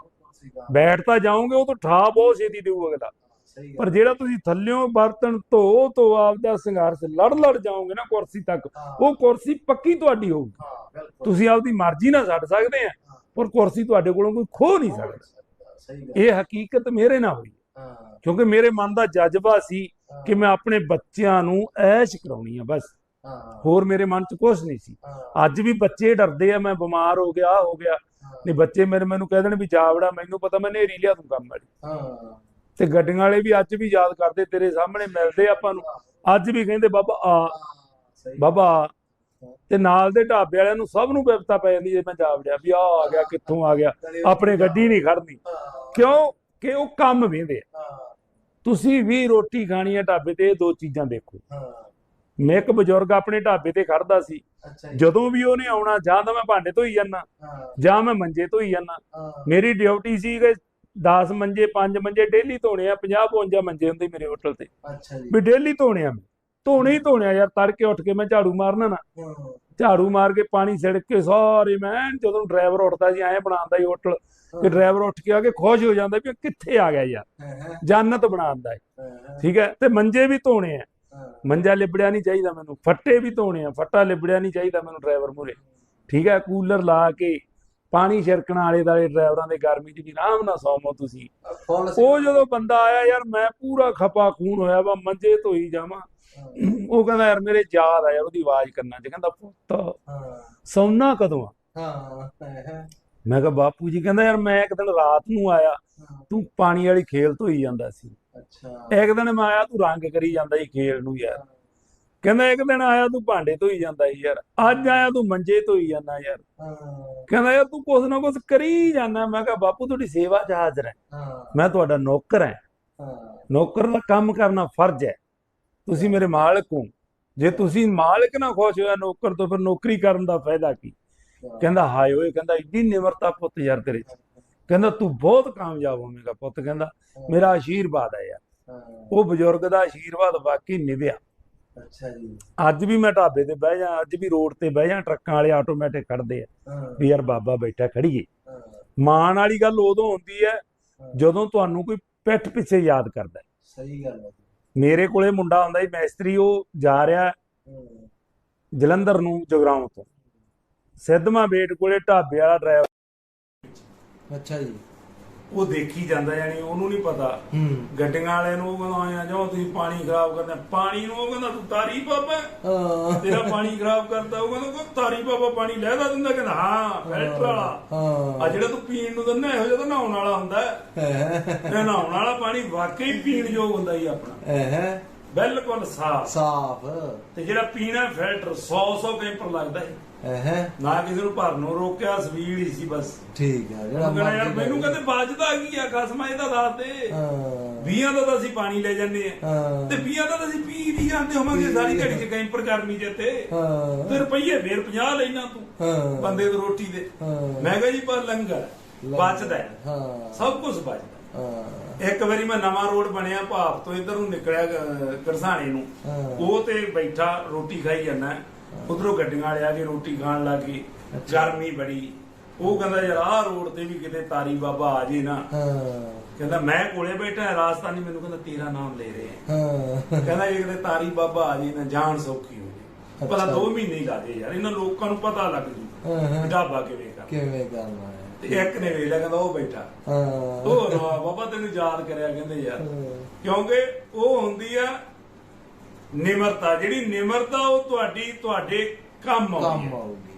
ਬੈਠ ਤਾਂ ਜਾਓਗੇ ਉਹ ਤਾਂ ਠਾ ਬਹੁਤ ਛੇਤੀ ਦੇਊ ਅਗਲਾ। ਪਰ ਜਿਹੜਾ ਤੁਸੀਂ ਥੱਲਿਓਂ ਬਰਤਨ ਧੋ ਧੋ ਆਪਦਾ ਸੰਘਰਸ਼ ਲੜ ਲੜ ਜਾਓਗੇ ਨਾ ਕੁਰਸੀ ਤੱਕ ਉਹ ਕੁਰਸੀ ਪੱਕੀ ਤੁਹਾਡੀ ਹੋਊਗੀ। ਤੁਸੀਂ ਆਪਦੀ ਮਰਜ਼ੀ ਨਾਲ ਛੱਡ ਸਕਦੇ ਆ। ਪਰ ਕੁਰਸੀ ਤੁਹਾਡੇ ਕੋਲੋਂ ਕੋਈ ਖੋ ਨਹੀਂ ਸਕਦਾ। ਸਹੀ ਗੱਲ ਇਹ ਹਕੀਕਤ ਮੇਰੇ ਨਾਲ ਹੋਈ। ਹਾਂ। ਕਿਉਂਕਿ ਮੇਰੇ ਮਨ ਦਾ ਜਜ਼ਬਾ ਸੀ ਕਿ ਮੈਂ ਆਪਣੇ ਬੱਚਿਆਂ ਨੂੰ ਐਸ਼ ਕਰਾਉਣੀ ਆ ਬਸ। ਹੋਰ ਮੇਰੇ ਮਨ 'ਚ ਕੁਝ ਨਹੀਂ ਸੀ। ਅੱਜ ਵੀ ਬੱਚੇ ਡਰਦੇ ਆ ਮੈਂ ਬਿਮਾਰ ਹੋ ਗਿਆ ਹੋ ਗਿਆ। ਨਹੀਂ ਬੱਚੇ ਮੇਰੇ ਮੈਨੂੰ ਕਹਿ ਦੇਣ ਵੀ ਜਾਵੜਾ ਮੈਨੂੰ ਪਤਾ ਮੈਂ ਨੇਰੀ ਲਿਆ ਤੂੰ ਕੰਮ ਵਾਲੀ। ਹਾਂ। ਤੇ ਗੱਡੀਆਂ ਵਾਲੇ ਵੀ ਅੱਜ ਵੀ ਯਾਦ ਕਰਦੇ ਤੇਰੇ ਸਾਹਮਣੇ ਮਿਲਦੇ ਆਪਾਂ ਨੂੰ। ਅੱਜ ਵੀ ਕਹਿੰਦੇ ਬਾਬਾ ਆ। ਬਾਬਾ। ਤੇ ਨਾਲ ਦੇ ਢਾਬੇ ਵਾਲਿਆਂ ਨੂੰ ਸਭ ਨੂੰ ਵਿਪਤਾ ਪੈ ਜਾਂਦੀ ਜੇ ਮੈਂ ਜਾਵੜਿਆ ਵੀ ਆ ਆ ਗਿਆ ਕਿੱਥੋਂ ਆ ਗਿਆ ਆਪਣੇ ਗੱਡੀ ਨਹੀਂ ਖੜਨੀ ਕਿਉਂ? ਕਿ ਉਹ ਕੰਮ ਵੇਂਦੇ ਤੁਸੀਂ ਵੀ ਰੋਟੀ ਖਾਣੀ ਹੈ ਢਾਬੇ ਤੇ ਇਹ ਦੋ ਚੀਜ਼ਾਂ ਦੇਖੋ। ਮੈਂ ਇੱਕ ਬਜ਼ੁਰਗ ਆਪਣੇ ਢਾਬੇ ਤੇ ਖੜਦਾ ਸੀ। ਜੀ। ਜਦੋਂ ਵੀ ਉਹਨੇ ਆਉਣਾ ਜਾਂ ਤਾਂ ਮੈਂ ਭਾਂਡੇ ਧੋਈ ਜਾਂਦਾ ਜਾਂ ਮੈਂ ਮੰਜੇ ਧੋਈ ਜਾਂਦਾ। ਮੇਰੀ ਡਿਊਟੀ ਸੀ ਕਿ 10 ਮੰਜੇ 5 ਮੰਜੇ ਡੇਲੀ ਧੋਣੇ ਆ 50 52 ਮੰਜੇ ਹੁੰਦੇ ਮੇਰੇ ਹੋਟਲ ਤੇ। ਅੱਛਾ ਜੀ। ਵੀ ਡੇਲੀ ਧੋਣੇ ਆ ਮੈਂ। ਧੋਣੇ ਹੀ ਧੋਣੇ ਆ ਯਾਰ ਤੜਕੇ ਉੱਠ ਕੇ ਮੈਂ ਝਾੜੂ ਮਾਰਨਾ ਨਾ। ਹਾਂ। ਝਾੜੂ ਮਾਰ ਕੇ ਪਾਣੀ ਛਿੜਕ ਕੇ ਸਾਰੇ ਮੈਂ ਜਦੋਂ ਡਰਾਈਵਰ ਉੱਠਦਾ ਸੀ ਐਂ ਬਣਾਉਂਦਾ ਸੀ ਹੋਟਲ ਕਿ ਡਰਾਈਵਰ ਉੱਠ ਕੇ ਆ ਕੇ ਖੁਸ਼ ਹੋ ਜਾਂਦਾ ਵੀ ਕਿੱਥੇ ਆ ਗਿਆ ਯਾਰ। ਹਾਂ ਜੰਨਤ ਬਣਾਉਂਦਾ ਹੈ। ਹਾਂ ਠੀਕ ਹੈ? ਤੇ ਮੰਜੇ ਵੀ ਧੋਣੇ ਆ। ਹਾਂ। ਮੰਜਾ ਲਿਬੜਿਆ ਨਹੀਂ ਚਾਹੀਦਾ ਮੈਨੂੰ। ਫੱਟੇ ਵੀ ਧੋਣੇ ਆ। ਫੱਟਾ ਲਿਬੜਿਆ ਨਹੀਂ ਚਾਹੀਦਾ ਮੈਨੂੰ ਡਰਾਈਵਰ ਮੂਰੇ ਠੀਕ ਹੈ? ਕੂਲਰ ਲਾ ਕੇ ਪਾਣੀ ਛਿੜਕਣ ਵਾਲੇ ਦਾਲੇ ਡਰਾਈਵਰਾਂ ਦੇ ਗਰਮੀ 'ਚ ਵੀ ਆਰਾਮ ਨਾਲ ਸੌਵੋ ਤੁਸੀਂ। ਉਹ ਜਦੋਂ ਬੰਦਾ ਆਇਆ ਯਾਰ ਮੈਂ ਪੂਰਾ ਖਪਾ ਖੂਨ ਹੋਇਆ ਵਾ ਮੰਜੇ ਧੋਈ ਜਾਵਾਂ। ਉਹ ਕਹਿੰਦਾ ਯਾਰ ਮੇਰੇ ਯਾਦ ਆ ਯਾਰ ਉਹਦੀ ਆਵਾਜ਼ ਕੰਨਾਂ 'ਚ ਕਹਿੰਦਾ ਪੁੱਤ ਹਾਂ। ਸੌਣਾ ਕਦੋਂ ਆ? ਹਾਂ ਮੈਂ ਕਿਹਾ ਬਾਪੂ ਜੀ ਕਹਿੰਦਾ ਯਾਰ ਮੈਂ ਇੱਕ ਦਿਨ ਰਾਤ ਨੂੰ ਆਇਆ ਤੂੰ ਪਾਣੀ ਵਾਲੀ ਖੇਲ ਧੋਈ ਜਾਂਦਾ ਸੀ। ਅੱਛਾ। ਇੱਕ ਦਿਨ ਮੈਂ ਆਇਆ ਤੂੰ ਰੰਗ ਕਰੀ ਜਾਂਦਾ ਸੀ ਖੇਲ ਨੂੰ ਯਾਰ। ਕਹਿੰਦਾ ਇੱਕ ਦਿਨ ਆਇਆ ਤੂੰ ਭਾਂਡੇ ਧੋਈ ਜਾਂਦਾ ਸੀ ਯਾਰ। ਅੱਜ ਆਇਆ ਤੂੰ ਮੰਜੇ ਧੋਈ ਜਾਂਦਾ ਯਾਰ। ਕਹਿੰਦਾ ਯਾਰ ਤੂੰ ਕੁਛ ਨਾ ਕੁਛ ਕਰੀ ਜਾਂਦਾ। ਮੈਂ ਕਿਹਾ ਬਾਪੂ ਤੁਹਾਡੀ ਸੇਵਾ 'ਚ ਹਾਜ਼ਰ ਹੈ। ਮੈਂ ਤੁਹਾਡਾ ਨੌਕਰ ਹਾਂ। ਨੌਕਰ ਦਾ ਕੰਮ ਕਰਨਾ ਫਰਜ਼ ਹੈ। ਤੁਸੀਂ ਮੇਰੇ ਮਾਲਕ ਹੋ। ਜੇ ਤੁਸੀਂ ਮਾਲਕ ਨਾ ਖੁਸ਼ ਹੋਇਆ ਨੌਕਰ ਤੋਂ ਫਿਰ ਨੌਕਰੀ ਕਰਨ ਦਾ ਫਾਇਦਾ ਕੀ? ਕਹਿੰਦਾ ਹਾਏ ਓਏ ਕਹਿੰਦਾ ਇੱਡੀ ਨਿਮਰਤਾ ਪੁੱਤ ਯਾਰ ਤੇਰੇ 'ਚ। ਕਹਿੰਦਾ ਤੂੰ ਬਹੁਤ ਕਾਮਯਾਬ ਹੋਵੇਂਗਾ ਪੁੱਤ ਕਹਿੰਦਾ ਮੇਰਾ ਆਸ਼ੀਰਵਾਦ ਹੈ ਯਾਰ। ਉਹ ਬਜ਼ੁਰਗ ਦਾ ਆਸ਼ੀਰਵਾਦ ਵਾਕਈ ਨਿਭਿਆ। ਅੱਛਾ ਜੀ। ਅੱਜ ਵੀ ਮੈਂ ਢਾਬੇ ਤੇ ਬਹਿ ਜਾ ਅੱਜ ਵੀ ਰੋਡ ਤੇ ਬਹਿ ਜਾ ਟਰੱਕਾਂ ਵਾਲੇ ਆਟੋਮੈਟਿਕ ਖੜਦੇ ਆ। ਵੀ ਯਾਰ ਬਾਬਾ ਬੈਠਾ ਖੜੀਏ। ਮਾਣ ਵਾਲੀ ਗੱਲ ਉਦੋਂ ਹੁੰਦੀ ਹੈ ਜਦੋਂ ਤੁਹਾਨੂੰ ਕੋਈ ਪਿੱਠ ਪਿੱਛੇ ਯਾਦ ਕਰਦਾ। ਸਹੀ ਗੱਲ ਹੈ। ਮੇਰੇ ਕੋਲੇ ਮੁੰਡਾ ਹੁੰਦਾ ਸੀ ਮੈਸਤਰੀ, ਉਹ ਜਾ ਰਿਹਾ ਜਲੰਧਰ ਨੂੰ ਜਗਰਾਉਂ ਤੋਂ। ਸਿੱਧਵਾਂ ਬੇਟ ਕੋਲੇ ਢਾਬੇ ਵਾਲਾ ਡਰਾਈਵਰ ਅੱਛਾ ਜੀ। ਉਹ ਦੇਖੀ ਜਾਂਦਾ ਯਾਨੀ ਉਹਨੂੰ ਨਹੀਂ ਪਤਾ। ਹੂੰ। ਗੱਡੀਆਂ ਵਾਲੇ ਨੂੰ ਉਹ ਕਹਿੰਦਾ ਆਇਆ ਜਾਓ ਤੁਸੀਂ ਪਾਣੀ ਖਰਾਬ ਕਰਦੇ ਪਾਣੀ ਨੂੰ ਉਹ ਕਹਿੰਦਾ ਤੂੰ ਤਾਰੀ ਬਾਬਾ ਹਾਂ। ਤੇਰਾ ਪਾਣੀ ਖਰਾਬ ਕਰਦਾ ਉਹ ਕਹਿੰਦਾ ਕੋਈ ਤਾਰੀ ਬਾਬਾ ਪਾਣੀ ਲੈਦਾ ਦਿੰਦਾ। ਕਹਿੰਦਾ ਹਾਂ ਫਿਲਟਰ ਵਾਲਾ। ਹਾਂ ਆ ਜਿਹੜਾ ਤੂੰ ਪੀਣ ਨੂੰ ਦਿੰਦਾ ਇਹੋ ਜਿਹਾ ਤਾਂ ਨਹਾਉਣ ਵਾਲਾ ਹੁੰਦਾ ਹੈ। ਤੇ ਨਹਾਉਣ ਵਾਲਾ ਪਾਣੀ ਵਾਕਈ ਪੀਣ ਯੋਗ ਹੁੰਦਾ ਹੀ ਆਪਣਾ। ਹੈ ਬਿਲਕੁਲ ਸਾਫ਼। ਸਾਫ਼। ਤੇ ਜਿਹੜਾ ਪੀਣਾ ਫਿਲਟਰ 100 100 ਕੈਂਪਰ ਲੱਗਦਾ ਹੈ ਹੈ। ਨਾ ਕਿਸੇ ਨੂੰ ਭਰਨੋਂ ਰੋਕਿਆ ਸਵੀੜ ਹੀ ਸੀ ਬਸ। ਠੀਕ ਹੈ ਜਿਹੜਾ ਕਹਿੰਦਾ ਯਾਰ ਮੈਨੂੰ ਕਹਿੰਦੇ ਬਾਜਦਾ ਕੀ ਆ ਖਸਮਾ ਇਹਦਾ ਦੱਸ ਦੇ। ਹਾਂ। ਵੀਆਂ ਦਾ ਤਾਂ ਅਸੀਂ ਪਾਣੀ ਲੈ ਜਾਂਦੇ ਆ। ਤੇ ਵੀਆਂ ਦਾ ਤਾਂ ਅਸੀਂ ਪੀ ਵੀ ਜਾਂਦੇ ਹੋਵਾਂਗੇ ਸਾਰੀ ਘੜੀ ਚ ਕੈਂਪਰ ਗਰਮੀ ਚ ਤੇ ਹਾਂ। ਤੇ ਰੁਪਈਏ ਫੇਰ 50 ਲੈਣਾ ਤੂੰ ਹਾਂ। ਬੰਦੇ ਦੀ ਰੋਟੀ ਦੇ। ਹਾਂ। ਮੈਂ ਕਿਹਾ ਜੀ ਪਰ ਲੰਗਰ ਬਚਦਾ ਹੈ। ਸਭ ਕੁਝ ਬਚਦਾ। ਹਾਂ। ਇੱਕ ਵਾਰੀ ਮੈਂ ਨਵਾਂ ਰੋਡ ਬਣਿਆ ਭਾਪ ਤੋਂ ਇੱਧਰ ਨੂੰ ਨਿਕਲਿਆ ਕਰਸਾਣੇ ਨੂੰ। ਉਹ ਤੇ ਬੈਠਾ ਰੋਟੀ ਖਾਈ ਜਾਂਦਾ। ਉਧਰੋਂ ਗੱਡੀਆਂ ਵਾਲੇ ਆ ਕੇ ਰੋਟੀ ਖਾਣ ਲੱਗੇ ਗਰਮੀ ਬੜੀ। ਉਹ ਕਹਿੰਦਾ ਯਾਰ ਆਹ ਰੋਡ ਤੇ ਵੀ ਕਿਤੇ ਤਾਰੀ ਬਾਬਾ ਆ ਜੇ ਨਾ। ਹਾਂ। ਕਹਿੰਦਾ ਮੈਂ ਕੋਲੇ ਬੈਠਾ ਰਾਜਸਥਾਨੀ ਮੈਨੂੰ ਕਹਿੰਦਾ ਤੇਰਾ ਨਾਮ ਲੈ ਰਹੇ ਹਾਂ। ਕਹਿੰਦਾ ਇਹ ਕਿਤੇ ਤਾਰੀ ਬਾਬਾ ਆ ਜੇ ਨਾ ਜਾਨ ਸੌਖੀ ਹੋ ਜੇ। ਭਲਾ ਅੱਛਾ। 2 ਮਹੀਨੇ ਹੀ ਲਾਦੇ ਯਾਰ ਇਹਨਾਂ ਲੋਕਾਂ ਨੂੰ ਪਤਾ ਲੱਗ ਜੂ। ਢਾਬਾ ਕਿਵੇਂ ਕਰ ਕਿਵੇਂ ਕਰਨਾ ਤੇ ਇੱਕ ਨੇ ਵੇਖ ਲਿਆ ਕਹਿੰਦਾ ਉਹ ਬੈਠਾ। ਹਾਂ। ਉਹ ਬਾਬਾ ਤੈਨੂੰ ਯਾਦ ਕਰਿਆ ਕਹਿੰਦੇ ਯਾਰ। ਕਿਉਂਕਿ ਉਹ ਹੁੰਦੀ ਆ ਨਿਮਰਤਾ ਜਿਹੜੀ ਨਿਮਰਤਾ ਉਹ ਤੁਹਾਡੀ ਤੁਹਾਡੇ ਕੰਮ ਆਉਂਦੀ ਕੰਮ ਹੈ। ਆਉਗੀ